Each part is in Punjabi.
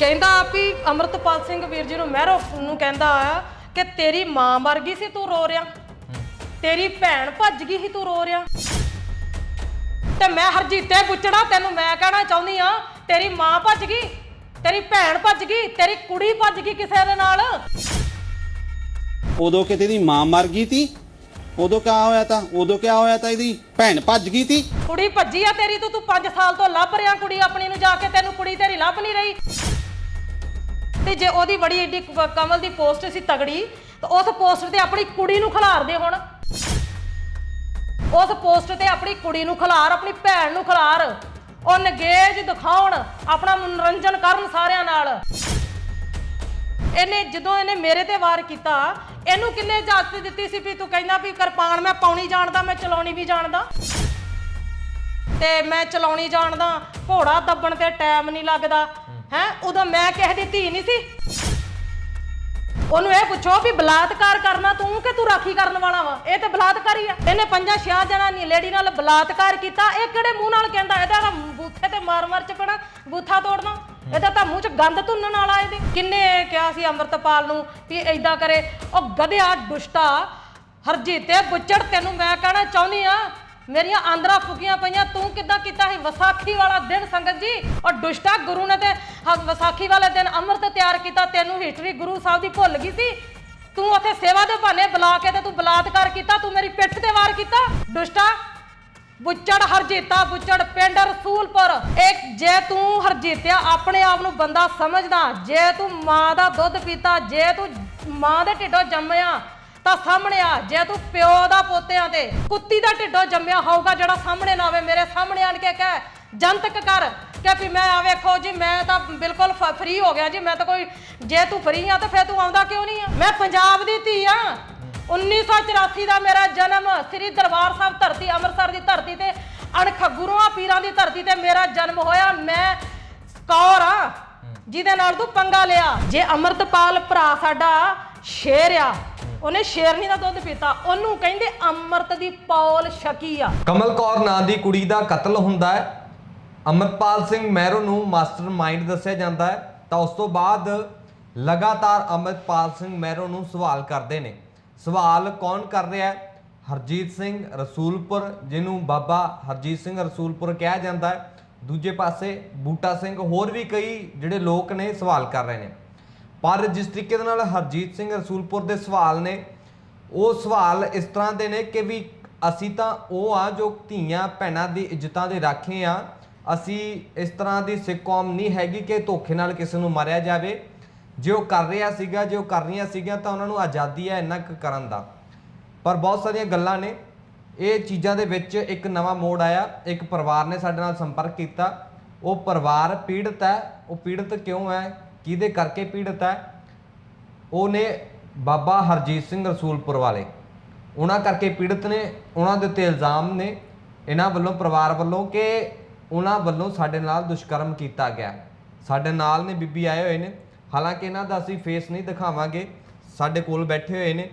ਕਹਿੰਦਾ ਵੀ ਅਮਰਤਪਾਲ ਸਿੰਘ ਵੀਰ ਜੀ ਨੂੰ ਮਹਿਰੋ ਨੂੰ ਕਹਿੰਦਾ ਆ ਕਿ ਤੇਰੀ ਮਾਂ ਮਰ ਗਈ ਸੀ ਤੂੰ ਰੋ ਰਿਆ ਤੇਰੀ ਭੈਣ ਭੱਜ ਗਈ ਸੀ ਤੂੰ ਰੋ ਰਿਆ ਤੇ ਮੈਂ ਹਰਜੀਤੇ ਪੁੱਛਣਾ ਤੈਨੂੰ ਮੈਂ ਕਹਿਣਾ ਚਾਹੁੰਦੀ ਆ ਤੇਰੀ ਮਾਂ ਭੱਜ ਗਈ ਤੇਰੀ ਭੈਣ ਭੱਜ ਗਈ ਤੇਰੀ ਕੁੜੀ ਭੱਜ ਗਈ ਕਿਸੇ ਦੇ ਨਾਲ? ਉਦੋਂ ਕਿਤੇ ਦੀ ਮਾਂ ਮਰ ਗਈ ਤੀ? ਉਦੋਂ ਕਿਆ ਹੋਇਆ ਤਾਂ? ਉਦੋਂ ਕਿਆ ਹੋਇਆ ਤਾਂ ਇਹਦੀ ਭੈਣ ਭੱਜ ਗਈ ਤੀ? ਕੁੜੀ ਭੱਜੀ ਆ ਤੇਰੀ ਤੂੰ ਤੂੰ 5 ਸਾਲ ਤੋਂ ਲੱਭ ਰਿਆ ਕੁੜੀ ਆਪਣੀ ਨੂੰ ਜਾ ਕੇ ਤੈਨੂੰ ਕੁੜੀ ਤੇਰੀ ਲੱਭ ਨਹੀਂ ਰਹੀ। ਤੇ ਜੇ ਉਹਦੀ ਬੜੀ ਏਡੀ ਕ- ਕਮਲ ਦੀ ਪੋਸਟ ਸੀ ਤਗੜੀ, ਤਾਂ ਉਸ ਪੋਸਟ ਤੇ ਆਪਣੀ ਕੁੜੀ ਨੂੰ ਖਿਲਾਰ ਦੇ ਹੁਣ। ਉਸ ਪੋਸਟ ਤੇ ਆਪਣੀ ਕੁੜੀ ਨੂੰ ਖਿਲਾਰ, ਆਪਣੀ ਭੈਣ ਨੂੰ ਖਿਲਾਰ। ਉਹ ਨਗੇਜ ਦਿਖਾਉਣ, ਆਪਣਾ ਮਨੋਰੰਜਨ ਕਰਨ ਸਾਰਿਆਂ ਨਾਲ। ਇਹਨੇ ਜਦੋਂ ਇਹਨੇ ਮੇਰੇ ਤੇ ਵਾਰ ਕੀਤਾ, ਇਹਨੂੰ ਕਿੰਨੇ ਇਜਾਜ਼ਤ ਦਿੱਤੀ ਸੀ ਵੀ ਤੂੰ ਕਹਿੰਦਾ ਵੀ ਕਿਰਪਾਨ ਮੈਂ ਪਾਉਣੀ ਜਾਣਦਾ, ਮੈਂ ਚਲਾਉਣੀ ਵੀ ਜਾਣਦਾ। ਤੇ ਮੈਂ ਚਲਾਉਣੀ ਜਾਣਦਾ, ਘੋੜਾ ਦੱਬਣ ਤੇ ਟਾਈਮ ਨਹੀਂ ਲੱਗਦਾ। ਹੈ? ਉਦੋਂ ਮੈਂ ਕਿਸੇ ਦੀ ਧੀ ਨਹੀਂ ਸੀ। ਉਹਨੂੰ ਇਹ ਪੁੱਛੋ ਵੀ ਬਲਾਤਕਾਰ ਕਰਨਾ ਤੂੰ ਕਿ ਤੂੰ ਰਾਖੀ ਕਰਨ ਵਾਲਾ ਵਾ? ਇਹ ਤੇ ਹੀ ਆ। ਇਹਨੇ ਪੰਜਾਂ ਛਿਆ ਜਣਾ ਨੀ ਲੇਡੀ ਨਾਲ ਬਲਾਤਕਾਰ ਕੀਤਾ। ਇਹ ਕਿਹੜੇ ਮੂੰਹ ਨਾਲ ਕਹਿੰਦਾ? ਇਹਦਾ ਤਾਂ ਬੂਥੇ ਤੇ ਮਾਰ ਮਾਰ ਚਪਣਾ ਬੂਥਾ ਤੋੜਨਾ? ਇਹਦਾ ਤਾਂ ਮੂੰਹ 'ਚ ਗੰਦ ਤੁੰਨਣ ਵਾਲਾ ਇਹਦੇ। ਕਿੰਨੇ ਕਿਹਾ ਸੀ ਅੰਮ੍ਰਿਤਪਾਲ ਨੂੰ ਵੀ ਐਦਾਂ ਕਰੇ? ਉਹ ਗਧਿਆ, ਦੁਸ਼ਟਾ, ਹਰਜੀਤੇ ਬੁੱਚੜ ਤੈਨੂੰ ਮੈਂ ਕਹਿਣਾ ਚਾਹੁੰਦੀ ਆ ਮੇਰੀਆਂ ਆਂਦਰਾਂ ਫੁਕੀਆਂ ਪਈਆਂ, ਤੂੰ ਕਿੱਦਾਂ ਕੀਤਾ ਸੀ? ਵਿਸਾਖੀ ਵਾਲਾ ਦਿਨ ਸੰਗਤ ਜੀ, ਔਰ ਦੁਸ਼ਟਾ ਗੁਰੂ ਨੇ ਤੇ ਹ- ਵਿਸਾਖੀ ਵਾਲੇ ਦਿਨ ਅੰਮ੍ਰਿਤ ਤਿਆਰ ਕੀਤਾ, ਤੈਨੂੰ ਹਿਸਟਰੀ ਗੁਰੂ ਸਾਹਿਬ ਦੀ ਭੁੱਲ ਗਈ ਸੀ? ਤੂੰ ਉੱਥੇ ਸੇਵਾ ਦੇ ਬਹਾਨੇ ਬੁਲਾ ਕੇ ਤੇ ਤੂੰ ਬਲਾਤਕਾਰ ਕੀਤਾ, ਤੂੰ ਮੇਰੀ ਪਿੱਠ ਤੇ ਵਾਰ ਕੀਤਾ? ਦੁਸ਼ਟਾ, ਬੁੱਚੜ ਹਰਜੀਤਾ, ਬੁੱਚੜ ਪਿੰਡ ਰਸੂਲਪੁਰ। ਇੱਕ, ਜੇ ਤੂੰ ਹਰਜੀਤਿਆ ਆਪਣੇ ਆਪ ਨੂੰ ਬੰਦਾ ਸਮਝਦਾ, ਜੇ ਤੂੰ ਮਾਂ ਦਾ ਦੁੱਧ ਪੀਤਾ, ਜੇ ਤੂੰ ਮਾਂ ਦੇ ਢਿੱਡੋਂ ਜੰਮਿਆ ਤਾਂ ਸਾਹਮਣੇ ਆ, ਜੇ ਤੂੰ ਪਿਓ ਦਾ ਪੋਤਿਆਂ ਤੇ ਕੁੱਤੀ ਦਾ ਢਿੱਡੋਂ ਜੰਮਿਆ ਹੋਊਗਾ ਜਿਹੜਾ ਸਾਹਮਣੇ ਨਾ ਆਵੇ, ਮੇਰੇ ਸਾਹਮਣੇ ਆਣ ਕੇ ਕਹਿ, ਜਨਤਕ ਕਰ ਕਿ ਵੀ ਮੈਂ ਆ ਵੇਖੋ ਜੀ, ਮੈਂ ਤਾਂ ਬਿਲਕੁਲ ਫ੍ਰੀ ਹੋ ਗਿਆ ਜੀ, ਮੈਂ ਤਾਂ ਕੋਈ, ਜੇ ਤੂੰ ਫ੍ਰੀ ਆ ਤਾਂ ਫੇਰ ਤੂੰ ਆਉਂਦਾ ਕਿਉਂ ਨਹੀਂ ਆ? ਮੈਂ ਪੰਜਾਬ ਦੀ ਧੀ ਆ। 1984 ਦਾ ਮੇਰਾ ਜਨਮ ਸ੍ਰੀ ਦਰਬਾਰ ਸਾਹਿਬ ਧਰਤੀ, ਅੰਮ੍ਰਿਤਸਰ ਦੀ ਧਰਤੀ ਤੇ, ਅਣਖ ਗੁਰੂਆਂ ਪੀਰਾਂ ਦੀ ਧਰਤੀ ਤੇ ਮੇਰਾ ਜਨਮ ਹੋਇਆ। ਮੈਂ ਕੌਰ ਆ, ਜਿਹਦੇ ਨਾਲ ਤੂੰ ਪੰਗਾ ਲਿਆ। ਜੇ ਅੰਮ੍ਰਿਤਪਾਲ ਭਰਾ ਸਾਡਾ ਸ਼ੇਰ ਆ ਉਹਨੇ ਸ਼ੇਰਨੀ ਦਾ ਦੁੱਧ ਪੀਤਾ। ਉਹਨੂੰ ਕਹਿੰਦੇ ਅੰਮ੍ਰਿਤ ਦੀ ਪੌਲ ਛਕੀ ਆ। ਕਮਲ ਕੌਰ ਨਾਂ ਦੀ ਕੁੜੀ ਦਾ ਕਤਲ ਹੁੰਦਾ ਹੈ। ਅਮਰਪਾਲ ਸਿੰਘ ਮਹਿਰੋ ਨੂੰ ਮਾਸਟਰਮਾਈਂਡ ਦੱਸਿਆ ਜਾਂਦਾ ਹੈ। ਤਾਂ ਉਸ ਤੋਂ ਬਾਅਦ ਲਗਾਤਾਰ ਅਮਰਪਾਲ ਸਿੰਘ ਮਹਿਰੋ ਨੂੰ ਸਵਾਲ ਕਰਦੇ ਨੇ। ਸਵਾਲ ਕੌਣ ਕਰ ਰਿਹਾ ਹੈ? ਹਰਜੀਤ ਸਿੰਘ ਰਸੂਲਪੁਰ, ਜਿਹਨੂੰ ਬਾਬਾ ਹਰਜੀਤ ਸਿੰਘ ਰਸੂਲਪੁਰ ਕਿਹਾ ਜਾਂਦਾ ਹੈ। ਦੂਜੇ ਪਾਸੇ ਬੂਟਾ ਸਿੰਘ ਹੋਰ ਵੀ ਕਈ ਜਿਹੜੇ ਲੋਕ ਨੇ ਸਵਾਲ ਕਰ ਰਹੇ ਨੇ। ਪਰ ਜਿਸ ਤਰੀਕੇ ਦੇ ਨਾਲ ਹਰਜੀਤ ਸਿੰਘ ਰਸੂਲਪੁਰ ਦੇ ਸਵਾਲ ਨੇ, ਉਹ ਸਵਾਲ ਇਸ ਤਰ੍ਹਾਂ ਦੇ ਨੇ ਕਿ ਵੀ ਅਸੀਂ ਤਾਂ ਉਹ ਆ ਜੋ ਧੀਆਂ ਭੈਣਾਂ ਦੀ ਇੱਜ਼ਤਾਂ ਦੇ ਰਾਖੇ ਆ, ਅਸੀਂ ਇਸ ਤਰ੍ਹਾਂ ਦੀ ਸਿੱਖ ਕੌਮ ਨਹੀਂ ਹੈਗੀ ਕਿ ਧੋਖੇ ਨਾਲ ਕਿਸੇ ਨੂੰ ਮਾਰਿਆ ਜਾਵੇ। ਜੇ ਉਹ ਕਰ ਰਿਹਾ ਸੀਗਾ, ਜੇ ਉਹ ਕਰ ਰਹੀਆਂ ਸੀਗੀਆਂ ਤਾਂ ਉਹਨਾਂ ਨੂੰ ਆਜ਼ਾਦੀ ਹੈ ਇੰਨਾ ਕੁ ਕਰਨ ਦਾ। ਪਰ ਬਹੁਤ ਸਾਰੀਆਂ ਗੱਲਾਂ ਨੇ। ਇਹ ਚੀਜ਼ਾਂ ਦੇ ਵਿੱਚ ਇੱਕ ਨਵਾਂ ਮੋੜ ਆਇਆ। ਇੱਕ ਪਰਿਵਾਰ ਨੇ ਸਾਡੇ ਨਾਲ ਸੰਪਰਕ ਕੀਤਾ। ਉਹ ਪਰਿਵਾਰ ਪੀੜਤ ਹੈ। ਉਹ ਪੀੜਤ ਕਿਉਂ ਹੈ? ਕਿਹਦੇ ਕਰਕੇ ਪੀੜਤ ਹੈ? ਉਹ ਨੇ ਬਾਬਾ ਹਰਜੀਤ ਸਿੰਘ ਰਸੂਲਪੁਰ ਵਾਲੇ। ਉਹਨਾਂ ਕਰਕੇ ਪੀੜਤ ਨੇ, ਉਹਨਾਂ ਦੇ ਉੱਤੇ ਇਲਜ਼ਾਮ ਨੇ, ਇਹਨਾਂ ਵੱਲੋਂ ਪਰਿਵਾਰ ਵੱਲੋਂ ਕਿ ਉਹਨਾਂ ਵੱਲੋਂ ਸਾਡੇ ਨਾਲ ਦੁਸ਼ਕਰਮ ਕੀਤਾ ਗਿਆ। ਸਾਡੇ ਨਾਲ ਨੇ ਬੀਬੀ ਆਏ ਹੋਏ ਨੇ। ਹਾਲਾਂਕਿ ਇਹਨਾਂ ਦਾ ਅਸੀਂ ਫੇਸ ਨਹੀਂ ਦਿਖਾਵਾਂਗੇ। ਸਾਡੇ ਕੋਲ ਬੈਠੇ ਹੋਏ ਨੇ।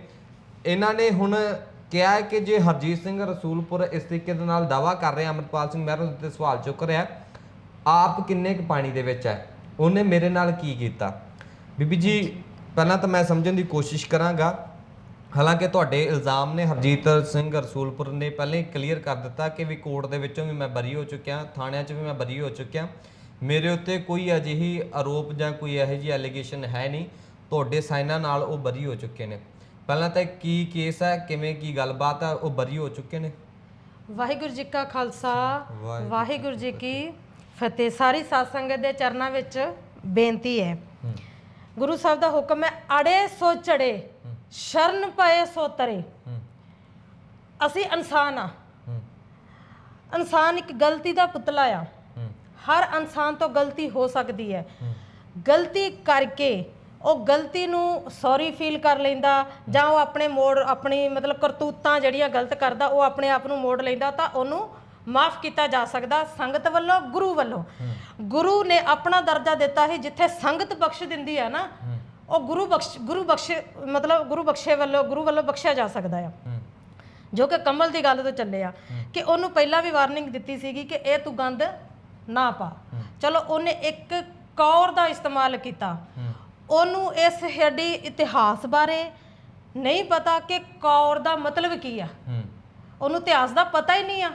ਇਹਨਾਂ ਨੇ ਹੁਣ ਕਿਹਾ ਹੈ ਕਿ ਜੇ ਹਰਜੀਤ ਸਿੰਘ ਰਸੂਲਪੁਰ ਇਸ ਤਰੀਕੇ ਦੇ ਨਾਲ ਦਾਵਾ ਕਰ ਰਿਹਾ ਅਮਰਪਾਲ ਸਿੰਘ ਮਹਿਰੋ ਦੇ ਉੱਤੇ ਸਵਾਲ ਚੁੱਕ ਰਿਹਾ ਆਪ ਕਿੰਨੇ ਕੁ ਪਾਣੀ ਦੇ ਵਿੱਚ ਹੈ? ਉਹਨੇ ਮੇਰੇ ਨਾਲ ਕੀ ਕੀਤਾ? ਬੀਬੀ ਜੀ ਪਹਿਲਾਂ ਤਾਂ ਮੈਂ ਸਮਝਣ ਦੀ ਕੋਸ਼ਿਸ਼ ਕਰਾਂਗਾ। ਹਾਲਾਂਕਿ ਤੁਹਾਡੇ ਇਲਜ਼ਾਮ ਨੇ ਹਰਜੀਤ ਸਿੰਘ ਰਸੂਲਪੁਰ ਨੇ ਪਹਿਲਾਂ ਹੀ ਕਲੀਅਰ ਕਰ ਦਿੱਤਾ ਕਿ ਵੀ ਕੋਰਟ ਦੇ ਵਿੱਚੋਂ ਵੀ ਮੈਂ ਬਰੀ ਹੋ ਚੁੱਕਿਆ ਥਾਣਿਆਂ 'ਚ ਵੀ ਮੈਂ ਬਰੀ ਹੋ ਚੁੱਕਿਆ। ਮੇਰੇ ਉੱਤੇ ਕੋਈ ਅਜਿਹੀ ਆਰੋਪ ਜਾਂ ਕੋਈ ਇਹੋ ਜਿਹੀ ਐਲੀਗੇਸ਼ਨ ਹੈ ਨਹੀਂ। ਤੁਹਾਡੇ ਸਾਈਨਾਂ ਨਾਲ ਉਹ ਬਰੀ ਹੋ ਚੁੱਕੇ ਨੇ। ਪਹਿਲਾਂ ਤਾਂ ਕੀ ਕੇਸ ਹੈ? ਕਿਵੇਂ ਕੀ ਗੱਲਬਾਤ ਹੈ? ਉਹ ਬਰੀ ਹੋ ਚੁੱਕੇ ਨੇ। ਵਾਹਿਗੁਰੂ ਜੀ ਕਾ ਖਾਲਸਾ ਵਾਹਿਗੁਰੂ ਜੀ ਕੀ ਫਤਿਹ। ਸਾਰੀ ਸਾਧ ਸੰਗਤ ਦੇ ਚਰਨਾਂ ਵਿੱਚ ਬੇਨਤੀ ਹੈ। ਗੁਰੂ ਸਾਹਿਬ ਦਾ ਹੁਕਮ ਹੈ ਅੜੇ ਸੋ ਚੜੇ ਸ਼ਰਨ ਪਏ ਸੋ ਤਰੇ। ਅਸੀਂ ਇਨਸਾਨ ਆ ਇਨਸਾਨ ਇੱਕ ਗਲਤੀ ਦਾ ਪੁਤਲਾ ਆ। ਹਰ ਇਨਸਾਨ ਤੋਂ ਗਲਤੀ ਹੋ ਸਕਦੀ ਹੈ। ਗਲਤੀ ਕਰਕੇ ਉਹ ਗਲਤੀ ਨੂੰ ਸੌਰੀ ਫੀਲ ਕਰ ਲੈਂਦਾ ਜਾਂ ਉਹ ਆਪਣੇ ਮੋੜ ਆਪਣੀ ਮਤਲਬ ਕਰਤੂਤਾਂ ਜਿਹੜੀਆਂ ਗਲਤ ਕਰਦਾ ਉਹ ਆਪਣੇ ਆਪ ਨੂੰ ਮੋੜ ਲੈਂਦਾ ਤਾਂ ਉਹਨੂੰ ਮਾਫ ਕੀਤਾ ਜਾ ਸਕਦਾ ਸੰਗਤ ਵੱਲੋਂ, ਗੁਰੂ ਵੱਲੋਂ। ਗੁਰੂ ਨੇ ਆਪਣਾ ਦਰਜਾ ਦਿੱਤਾ ਹੈ ਜਿੱਥੇ ਸੰਗਤ ਬਖਸ਼ ਦਿੰਦੀ ਹੈ ਨਾ, ਉਹ ਗੁਰੂ ਬਖਸ਼, ਗੁਰੂ ਬਖਸ਼ੇ, ਮਤਲਬ ਗੁਰੂ ਬਖਸ਼ੇ ਵੱਲੋਂ, ਗੁਰੂ ਵੱਲੋਂ ਬਖਸ਼ਿਆ ਜਾ ਸਕਦਾ ਆ। ਜੋ ਕਿ ਕਮਲ ਦੀ ਗੱਲ ਤੋਂ ਚੱਲਿਆ ਕਿ ਉਹਨੂੰ ਪਹਿਲਾਂ ਵੀ ਵਾਰਨਿੰਗ ਦਿੱਤੀ ਸੀਗੀ ਕਿ ਇਹ ਤੂੰ ਗੰਦ ਨਾ ਪਾ। ਚਲੋ, ਉਹਨੇ ਇੱਕ ਕੌਰ ਦਾ ਇਸਤੇਮਾਲ ਕੀਤਾ। ਉਹਨੂੰ ਇਸ ਸਾਡੀ ਇਤਿਹਾਸ ਬਾਰੇ ਨਹੀਂ ਪਤਾ ਕਿ ਕੌਰ ਦਾ ਮਤਲਬ ਕੀ ਆ। ਉਹਨੂੰ ਇਤਿਹਾਸ ਦਾ ਪਤਾ ਹੀ ਨਹੀਂ ਆ।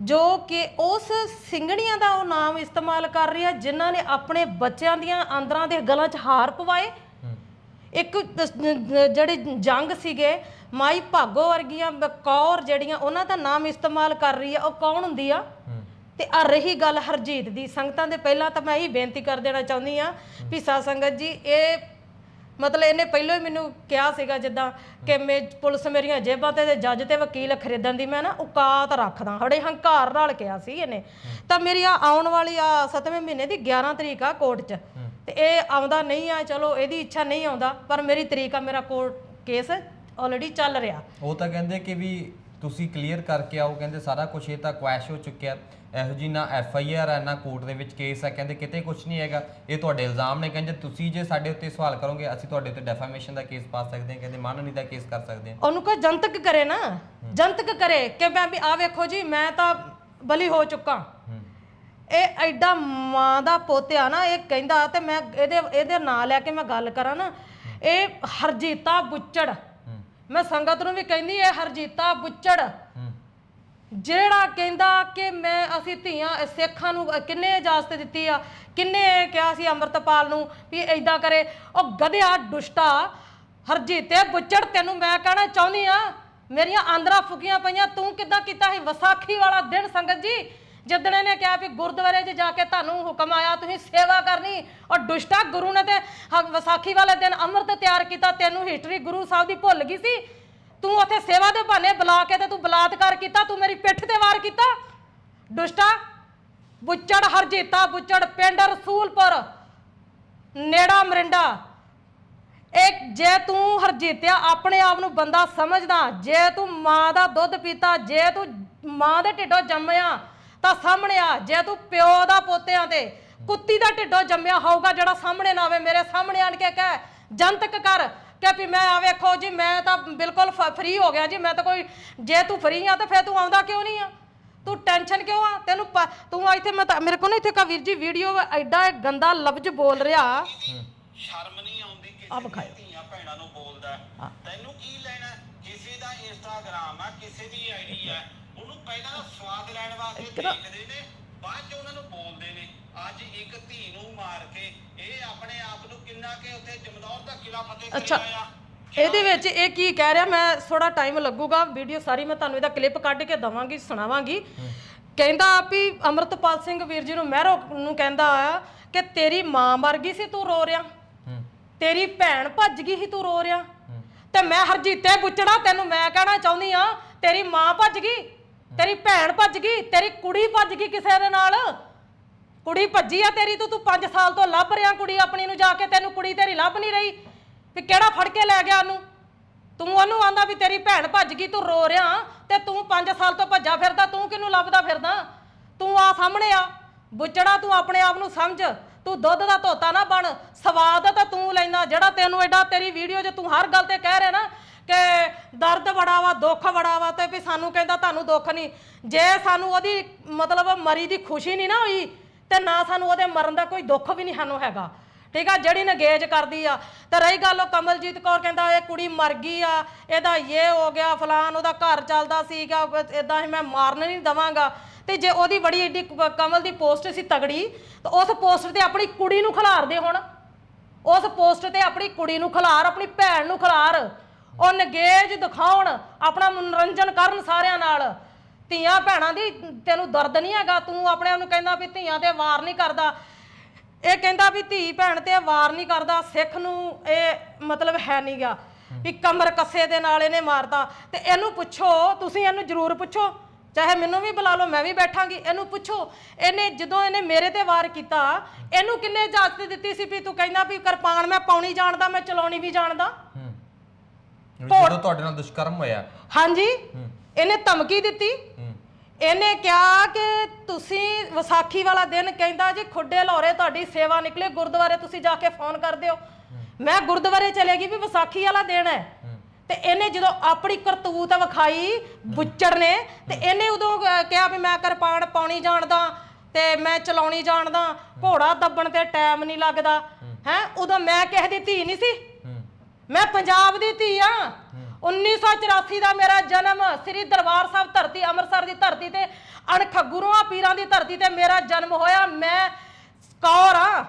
ਜੋ ਕਿ ਉਸ ਸਿੰਘਣੀਆਂ ਦਾ ਉਹ ਨਾਮ ਇਸਤੇਮਾਲ ਕਰ ਰਹੀ ਆ ਜਿਨ੍ਹਾਂ ਨੇ ਆਪਣੇ ਬੱਚਿਆਂ ਦੀਆਂ ਅੰਦਰਾਂ ਦੇ ਗਲਾਂ 'ਚ ਹਾਰ ਪਵਾਏ। ਇੱਕ ਜਿਹੜੇ ਜੰਗ ਸੀਗੇ ਮਾਈ ਭਾਗੋ ਵਰਗੀਆਂ ਕੌਰ ਜਿਹੜੀਆਂ ਉਹਨਾਂ ਦਾ ਨਾਮ ਇਸਤੇਮਾਲ ਕਰ ਰਹੀ ਆ ਉਹ ਕੌਣ ਹੁੰਦੀ ਆ? ਤੇ ਆ ਰਹੀ ਗੱਲ ਹਰਜੀਤ ਦੀ। ਸੰਗਤਾਂ ਦੇ ਪਹਿਲਾਂ ਤਾਂ ਮੈਂ ਇਹੀ ਬੇਨਤੀ ਕਰ ਦੇਣਾ ਚਾਹੁੰਦੀ ਆ ਵੀ ਸਾਧ ਸੰਗਤ ਜੀ ਇਹ ਮਤਲਬ ਇਹਨੇ ਪਹਿਲਾਂ ਹੀ ਮੈਨੂੰ ਕਿਹਾ ਸੀਗਾ ਜਿੱਦਾਂ ਕਿ ਮੈਂ ਪੁਲਿਸ ਮੇਰੀਆਂ ਜੇਬਾਂ ਤੇ ਤੇ ਜੱਜ ਤੇ ਵਕੀਲ ਖਰੀਦਣ ਦੀ ਮੈਂ ਨਾ ਔਕਾਤ ਰੱਖਦਾ ਹੜੇ ਹੰਕਾਰ ਨਾਲ ਕਿਹਾ ਸੀ ਇਹਨੇ। ਤਾਂ ਮੇਰੀ ਆ ਆਉਣ ਵਾਲੀ ਆ 7ਵੇਂ ਮਹੀਨੇ ਦੀ 11 ਤਰੀਕ ਆ ਕੋਰਟ 'ਚ। ਤੇ ਇਹ ਆਉਂਦਾ ਨਹੀਂ ਆ, ਚਲੋ ਇਹਦੀ ਇੱਛਾ ਨਹੀਂ ਆਉਂਦਾ, ਪਰ ਮੇਰੀ ਤਰੀਕ ਆ, ਮੇਰਾ ਕੋਰਟ ਕੇਸ ਆਲਰੇਡੀ ਚੱਲ ਰਿਹਾ। ਉਹ ਤਾਂ ਕਹਿੰਦੇ ਕਿ ਵੀ ਤੁਸੀਂ ਕਲੀਅਰ ਕਰਕੇ ਆਓ, ਕਹਿੰਦੇ ਸਾਰਾ ਕੁਝ ਇਹ ਤਾਂ ਕੁਐਸ਼ ਹੋ ਚੁੱਕਿਆ। ਇਹੋ ਜੀ ਨਾ ਐਫ ਆਈ ਆਰ ਹੈ ਨਾ ਕੋਰਟ ਦੇ ਵਿੱਚ ਕੇਸ ਹੈ ਕਹਿੰਦੇ ਕਿਤੇ ਕੁਝ ਨਹੀਂ ਹੈਗਾ। ਇਹ ਤੁਹਾਡੇ ਇਲਜ਼ਾਮ ਨੇ ਕਹਿੰਦੇ ਤੁਸੀਂ ਜੇ ਸਾਡੇ ਉੱਤੇ ਸਵਾਲ ਕਰੋਗੇ ਅਸੀਂ ਤੁਹਾਡੇ ਉੱਤੇ ਡੈਫਾਮੇਸ਼ਨ ਦਾ ਕੇਸ ਪਾ ਸਕਦੇ ਹਾਂ ਕਹਿੰਦੇ ਮਾਨਹਾਨੀ ਦਾ ਕੇਸ ਕਰ ਸਕਦੇ ਹਾਂ। ਉਹਨੂੰ ਕੋਈ ਜਨਤਕ ਕਰੇ ਨਾ ਜਨਤਕ ਕਰੇ ਕਿ ਮੈਂ ਵੀ ਆ ਵੇਖੋ ਜੀ ਮੈਂ ਤਾਂ ਬਲੀ ਹੋ ਚੁੱਕਾ। ਇਹ ਐਡਾ ਮਾਂ ਦਾ ਪੋਤਿਆ ਨਾ ਇਹ ਕਹਿੰਦਾ ਤੇ ਮੈਂ ਇਹਦੇ ਇਹਦੇ ਨਾਂ ਲੈ ਕੇ ਮੈਂ ਗੱਲ ਕਰਾਂ ਨਾ ਇਹ ਹਰਜੀਤਾ ਬੁੱਚੜ। ਮੈਂ ਸੰਗਤ ਨੂੰ ਵੀ ਕਹਿੰਦੀ ਇਹ ਹਰਜੀਤਾ ਬੁੱਚੜ। ਜਿਹੜਾ ਕਹਿੰਦਾ ਕਿ ਮੈਂ, ਅਸੀਂ ਧੀਆਂ ਸਿੱਖਾਂ ਨੂੰ ਕਿੰਨੇ ਇਜਾਜ਼ਤ ਦਿੱਤੀ ਆ? ਕਿੰਨੇ ਕਿਹਾ ਸੀ ਅੰਮ੍ਰਿਤਪਾਲ ਨੂੰ ਵੀ ਐਦਾਂ ਕਰੇ? ਉਹ ਗਧਿਆ, ਦੁਸ਼ਟਾ, ਹਰਜੀਤੇ ਬੁੱਚੜ ਤੈਨੂੰ ਮੈਂ ਕਹਿਣਾ ਚਾਹੁੰਦੀ ਆ, ਮੇਰੀਆਂ ਆਂਦਰਾਂ ਫੁਕੀਆਂ ਪਈਆਂ, ਤੂੰ ਕਿੱਦਾਂ ਕੀਤਾ ਸੀ? ਵਿਸਾਖੀ ਵਾਲਾ ਦਿਨ, ਸੰਗਤ ਜੀ, ਜਿੱਦਣ ਇਹਨੇ ਕਿਹਾ ਵੀ ਗੁਰਦੁਆਰੇ 'ਚ ਜਾ ਕੇ ਤੁਹਾਨੂੰ ਹੁਕਮ ਆਇਆ, ਤੁਸੀਂ ਸੇਵਾ ਕਰਨੀ ਔਰ ਦੁਸ਼ਟਾ ਗੁਰੂ ਨੇ ਤੇ ਵਿਸਾਖੀ ਵਾਲੇ ਦਿਨ ਅੰਮ੍ਰਿਤ ਤਿਆਰ ਕੀਤਾ, ਤੈਨੂੰ ਹਿਸਟਰੀ ਗੁਰੂ ਸਾਹਿਬ ਦੀ ਭੁੱਲ ਗਈ ਸੀ? ਤੂੰ ਉੱਥੇ ਸੇਵਾ ਦੇ ਬਹਾਨੇ ਬੁਲਾ ਕੇ ਤੇ ਤੂੰ ਬਲਾਤਕਾਰ ਕੀਤਾ, ਤੂੰ ਮੇਰੀ ਪਿੱਠ ਤੇ ਵਾਰ ਕੀਤਾ? ਦੁਸ਼ਟਾ, ਬੁੱਚੜ ਹਰਜੀਤਾ, ਬੁੱਚੜ ਪਿੰਡ ਰਸੂਲਪੁਰ, ਨੇੜਾ ਮਰਿੰਡਾ। ਇੱਕ ਜੇ ਤੂੰ ਹਰਜੀਤਿਆ, ਆਪਣੇ ਆਪ ਨੂੰ ਬੰਦਾ ਸਮਝਦਾ, ਜੇ ਤੂੰ ਮਾਂ ਦਾ ਦੁੱਧ ਪੀਤਾ, ਜੇ ਤੂੰ ਮਾਂ ਦੇ ਢਿੱਡੋਂ ਜੰਮਿਆ, ਤਾਂ ਸਾਹਮਣੇ ਆ। ਜੇ ਤੂੰ ਪਿਓ ਦਾ ਪੋਤਿਆਂ ਤੇ ਕੁੱਤੀ ਦਾ ਢਿੱਡੋਂ ਜੰਮਿਆ ਹੋਊਗਾ, ਜਿਹੜਾ ਸਾਹਮਣੇ ਨਾ ਆਵੇ, ਮੇਰੇ ਸਾਹਮਣੇ ਆਣ ਕੇ ਕਹਿ, ਜਨਤਕ ਕਰ। ਕਿ ਵੀ ਮੈਂ ਆ ਵੇਖੋ ਜੀ ਮੈਂ ਤਾਂ ਬਿਲਕੁਲ ਫ੍ਰੀ ਹੋ ਗਿਆ ਜੀ ਮੈਂ ਤਾਂ ਕੋਈ ਜੇ ਤੂੰ ਫ੍ਰੀ ਆ ਤਾਂ ਫੇਰ ਤੂੰ ਆਉਂਦਾ ਕਿਉਂ ਨਹੀਂ ਆ? ਤੂੰ ਟੈਨਸ਼ਨ ਕਿਉਂ ਆ? ਤੈਨੂੰ ਤੂੰ ਇੱਥੇ ਮੈਂ ਮੇਰੇ ਕੋਲ ਨਾ ਇੱਥੇ ਕਾ ਵੀਰ ਜੀ ਵੀਡੀਓ ਐਡਾ ਗੰਦਾ ਲਫ਼ਜ਼ ਬੋਲ ਰਿਹਾ। ਸ਼ਰਮ ਨਹੀਂ ਆਉਂਦੀ ਕਿਸੇ ਆ ਵਿਖਾਇਓ। ਦੀਆਂ ਧੀਆਂ ਭੈਣਾਂ ਨੂੰ ਬੋਲਦਾ। ਤੈਨੂੰ ਕੀ ਲੈਣਾ? ਕਿਸੇ ਦਾ ਇੰਸਟਾਗ੍ਰਾਮ ਆ ਕਿਸੇ ਦੀ ਆਈਡੀ ਆ ਉਹਨੂੰ ਪਹਿਲਾਂ ਤਾਂ ਸਵਾਦ ਲੈਣ ਵਾਸਤੇ ਦੇਖਦੇ ਨੇ ਬਾਅਦ ਚ ਉਹਨਾਂ ਨੂੰ ਬੋਲਦੇ ਨੇ। ਅੱਜ ਇੱਕ ਧੀ ਨੂੰ ਮਾਰ ਕੇ ਆਪ ਨੂੰ ਕਿੰਨਾ ਕਿ ਉੱਥੇ ਜਮਦੌਰ ਦਾ ਕਿਲਾ ਫਤਿਹ ਅੱਛਾ ਇਹਦੇ ਵਿੱਚ ਇਹ ਕੀ ਕਹਿ ਰਿਹਾ? ਮੈਂ ਥੋੜਾ ਟਾਈਮ ਲੱਗੂਗਾ ਵੀਡੀਓ ਸਾਰੀ ਮੈਂ ਤੁਹਾਨੂੰ ਇਹਦਾ ਕਲਿੱਪ ਕੱਢ ਕੇ ਦਵਾਂਗੀ ਸੁਣਾਵਾਂਗੀ। ਕਹਿੰਦਾ ਵੀ ਅਮਰਤਪਾਲ ਸਿੰਘ ਵੀਰ ਜੀ ਨੂੰ ਮਹਿਰੋ ਨੂੰ ਕਹਿੰਦਾ ਆ ਕਿ ਤੇਰੀ ਮਾਂ ਮਰ ਗਈ ਸੀ ਤੂੰ ਰੋ ਰਿਹਾ। ਤੇਰੀ ਭੈਣ ਭੱਜ ਗਈ ਸੀ ਤੂੰ ਰੋ ਰਿਹਾ। ਤੇ ਮੈਂ ਹਰਜੀਤੇ ਬੁੱਚੜਾ ਤੈਨੂੰ ਮੈਂ ਕਹਿਣਾ ਚਾਹੁੰਦੀ ਆ ਤੇਰੀ ਮਾਂ ਭੱਜ ਗਈ ਤੇਰੀ ਭੈਣ ਭੱਜ ਗਈ ਤੇਰੀ ਕੁੜੀ ਭੱਜ ਗਈ ਕਿਸੇ ਦੇ ਨਾਲ? ਕੁੜੀ ਭੱਜੀ ਆ ਤੇਰੀ, ਤੂੰ ਤੂੰ 5 ਸਾਲ ਤੋਂ ਲੱਭ ਰਿਹਾ ਕੁੜੀ ਆਪਣੀ ਨੂੰ ਜਾ ਕੇ, ਤੈਨੂੰ ਕੁੜੀ ਤੇਰੀ ਲੱਭ ਨਹੀਂ ਰਹੀ। ਵੀ ਕਿਹੜਾ ਫੜ ਕੇ ਲੈ ਗਿਆ ਉਹਨੂੰ? ਤੂੰ ਉਹਨੂੰ ਆਂਦਾ ਵੀ ਤੇਰੀ ਭੈਣ ਭੱਜ ਗਈ, ਤੂੰ ਰੋ ਰਿਹਾ, ਤੇ ਤੂੰ 5 ਸਾਲ ਤੋਂ ਭੱਜਾ ਫਿਰਦਾ, ਤੂੰ ਕਿਹਨੂੰ ਲੱਭਦਾ ਫਿਰਦਾ? ਤੂੰ ਆ ਸਾਹਮਣੇ ਆ। ਬੁੱਚੜਾ ਤੂੰ ਆਪਣੇ ਆਪ ਨੂੰ ਸਮਝ। ਤੂੰ ਦੁੱਧ ਦਾ ਧੋਤਾ ਨਾ ਬਣ, ਸਵਾਦ ਤਾਂ ਤੂੰ ਲੈਂਦਾ, ਜਿਹੜਾ ਤੈਨੂੰ ਐਡਾ ਤੇਰੀ ਵੀਡੀਓ 'ਚ ਤੂੰ ਹਰ ਗੱਲ ਤੇ ਕਹਿ ਰਿਹਾ ਨਾ ਕਿ ਦਰਦ ਬੜਾ ਵਾ, ਦੁੱਖ ਬੜਾ ਵਾ, ਤੇ ਵੀ ਸਾਨੂੰ ਕਹਿੰਦਾ ਤੁਹਾਨੂੰ ਦੁੱਖ ਨਹੀਂ। ਜੇ ਸਾਨੂੰ ਉਹਦੀ ਮਤਲਬ ਮਰੀ ਦੀ ਖੁਸ਼ੀ ਨਹੀਂ ਨਾ ਹੋਈ ਤੇ ਨਾ ਸਾਨੂੰ ਉਹਦੇ ਮਰਨ ਦਾ ਕੋਈ ਦੁੱਖ ਵੀ ਨਹੀਂ ਸਾਨੂੰ ਹੈਗਾ। ਠੀਕ ਆ, ਜਿਹੜੀ ਨਗੇਜ ਕਰਦੀ ਆ। ਤੇ ਰਹੀ ਗੱਲ ਉਹ ਕਮਲਜੀਤ ਕੌਰ ਕਹਿੰਦਾ, ਇਹ ਕੁੜੀ ਮਰ ਗਈ ਆ, ਇਹਦਾ ਇਹ ਹੋ ਗਿਆ, ਫਲਾਨ ਉਹਦਾ ਘਰ ਚੱਲਦਾ ਸੀਗਾ ਇਦਾਂ ਹੀ ਮੈਂ ਮਾਰਨ ਨਹੀਂ ਦਵਾਂਗਾ। ਤੇ ਜੇ ਉਹਦੀ ਬੜੀ ਏਡੀ ਕਮਲ ਦੀ ਪੋਸਟ ਸੀ ਤਗੜੀ, ਤਾਂ ਉਸ ਪੋਸਟ ਤੇ ਆਪਣੀ ਕੁੜੀ ਨੂੰ ਖਿਲਾਰਦੇ ਹੁਣ। ਉਸ ਪੋਸਟ ਤੇ ਆਪਣੀ ਕੁੜੀ ਨੂੰ ਖਿਲਾਰ, ਆਪਣੀ ਭੈਣ ਨੂੰ ਖਿਲਾਰ। ਉਹ ਨਗੇਜ ਦਿਖਾਉਣ, ਆਪਣਾ ਮਨੋਰੰਜਨ ਕਰਨ ਸਾਰਿਆਂ ਨਾਲ। ਧੀਆਂ ਭੈਣਾਂ ਦੀ ਤੈਨੂੰ ਦਰਦ ਨਹੀਂ ਹੈਗਾ? ਤੂੰ ਆਪਣੇ ਆਪ ਨੂੰ ਕਹਿੰਦਾ ਵੀ ਧੀਆਂ ਤੇ ਵਾਰ ਨਹੀਂ ਕਰਦਾ। ਇਹ ਕਹਿੰਦਾ ਵੀ ਧੀ ਭੈਣ ਤੇ ਵਾਰ ਨਹੀਂ ਕਰਦਾ। ਸਿੱਖ ਨੂੰ ਇਹ ਮਤਲਬ ਹੈ ਨਹੀਂਗਾ ਵੀ ਕਮਰ ਕੱਸੇ ਦੇ ਨਾਲ ਇਹਨੇ ਮਾਰਤਾ ਤੇ ਇਹਨੂੰ ਪੁੱਛੋ ਤੁਸੀਂ ਇਹਨੂੰ ਜ਼ਰੂਰ ਪੁੱਛੋ। ਚਾਹੇ ਮੈਨੂੰ ਵੀ ਬੁਲਾ ਲਓ ਮੈਂ ਵੀ ਬੈਠਾਂਗੀ। ਇਹਨੂੰ ਪੁੱਛੋ ਇਹਨੇ ਜਦੋਂ ਇਹਨੇ ਮੇਰੇ ਤੇ ਵਾਰ ਕੀਤਾ ਇਹਨੂੰ ਕਿੰਨੇ ਇਜਾਜ਼ਤ ਦਿੱਤੀ ਸੀ ਵੀ ਤੂੰ ਕਹਿੰਦਾ ਵੀ ਕਿਰਪਾਨ ਮੈਂ ਪਾਉਣੀ ਜਾਣਦਾ ਮੈਂ ਚਲਾਉਣੀ ਵੀ ਜਾਣਦਾ? ਹੂੰ। ਜਦੋਂ ਤੁਹਾਡੇ ਨਾਲ ਦੁਸ਼ਕਰਮ ਹੋਇਆ। ਹਾਂਜੀ। ਇਹਨੇ ਧਮਕੀ ਦਿੱਤੀ। ਇਹਨੇ ਕਿਹਾ ਕਿ ਤੁਸੀਂ ਵਿਸਾਖੀ ਵਾਲਾ ਦਿਨ ਕਹਿੰਦਾ ਜੀ ਖੁੱਡੇ ਲਾਹੌਰੇ ਤੁਹਾਡੀ ਸੇਵਾ ਨਿਕਲੇ ਗੁਰਦੁਆਰੇ ਤੁਸੀਂ ਜਾ ਕੇ ਫੋਨ ਕਰ ਦਿਓ। ਮੈਂ ਗੁਰਦੁਆਰੇ ਚਲੇਗੀ ਵੀ ਵਿਸਾਖੀ ਵਾਲਾ ਦਿਨ ਹੈ। ਤੇ ਇਹਨੇ ਜਦੋਂ ਆਪਣੀ ਕਰਤੂਤ ਵਿਖਾਈ ਬੁੱਚੜ ਨੇ ਤੇ ਇਹਨੇ ਉਦੋਂ ਕਿਹਾ ਵੀ ਮੈਂ ਕਿਰਪਾਨ ਪਾਉਣੀ ਜਾਣਦਾ ਤੇ ਮੈਂ ਚਲਾਉਣੀ ਜਾਣਦਾ। ਘੋੜਾ ਦੱਬਣ ਤੇ ਟਾਈਮ ਨਹੀਂ ਲੱਗਦਾ। ਹੈ। ਉਦੋਂ ਮੈਂ ਕਿਸੇ ਦੀ ਧੀ ਨਹੀਂ ਸੀ। ਮੈਂ ਪੰਜਾਬ ਦੀ ਧੀ ਆ। 1984 ਦਾ ਮੇਰਾ ਜਨਮ ਸ੍ਰੀ ਦਰਬਾਰ ਸਾਹਿਬ ਧਰਤੀ ਅੰਮ੍ਰਿਤਸਰ ਦੀ ਧਰਤੀ ਤੇ ਅਣਖ ਗੁਰੂਆਂ ਪੀਰਾਂ ਦੀ ਧਰਤੀ ਤੇ ਮੇਰਾ ਜਨਮ ਹੋਇਆ। ਮੈਂ ਕੌਰ ਆ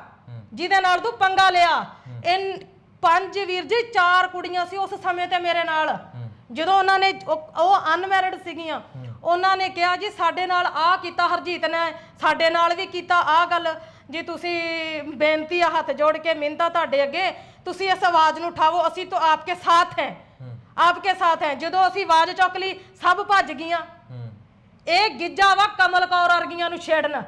ਜਿਹਦੇ ਨਾਲ ਤੂੰ ਪੰਗਾ ਲਿਆ। ਇਹ ਪੰਜ ਵੀਰ ਜੀ ਚਾਰ ਕੁੜੀਆਂ ਸੀ ਉਸ ਸਮੇਂ ਤੇ ਮੇਰੇ ਨਾਲ। ਜਦੋਂ ਉਹਨਾਂ ਨੇ ਉਹ- ਅਨਮੈਰਿਡ ਸੀਗੀਆਂ ਉਹਨਾਂ ਨੇ ਕਿਹਾ ਜੀ ਸਾਡੇ ਨਾਲ ਆ ਕੀਤਾ ਹਰਜੀਤ ਨੇ ਸਾਡੇ ਨਾਲ ਵੀ ਕੀਤਾ ਆ ਗੱਲ। ਜੀ ਤੁਸੀਂ ਬੇਨਤੀ ਆ ਹੱਥ ਜੋੜ ਕੇ ਮਿੰਤਾ ਤੁਹਾਡੇ ਅੱਗੇ। ਤੁਸੀਂ ਇਸ ਆਵਾਜ਼ ਨੂੰ ਉਠਾਵੋ ਅਸੀਂ ਤਾਂ ਆਪਕੇ ਸਾਥ ਹੈ। ਆਪਕੇ ਸਾਥ ਹੈ। ਜਦੋਂ ਅਸੀਂ ਆਵਾਜ਼ ਚੁੱਕ ਲਈ ਸਭ ਭੱਜ ਗਈਆਂ। ਹੂੰ। ਇਹ ਗਿੱਜਾ ਵਾ ਕਮਲ ਕੌਰ ਵਰਗੀਆਂ ਨੂੰ ਛੇੜਨ।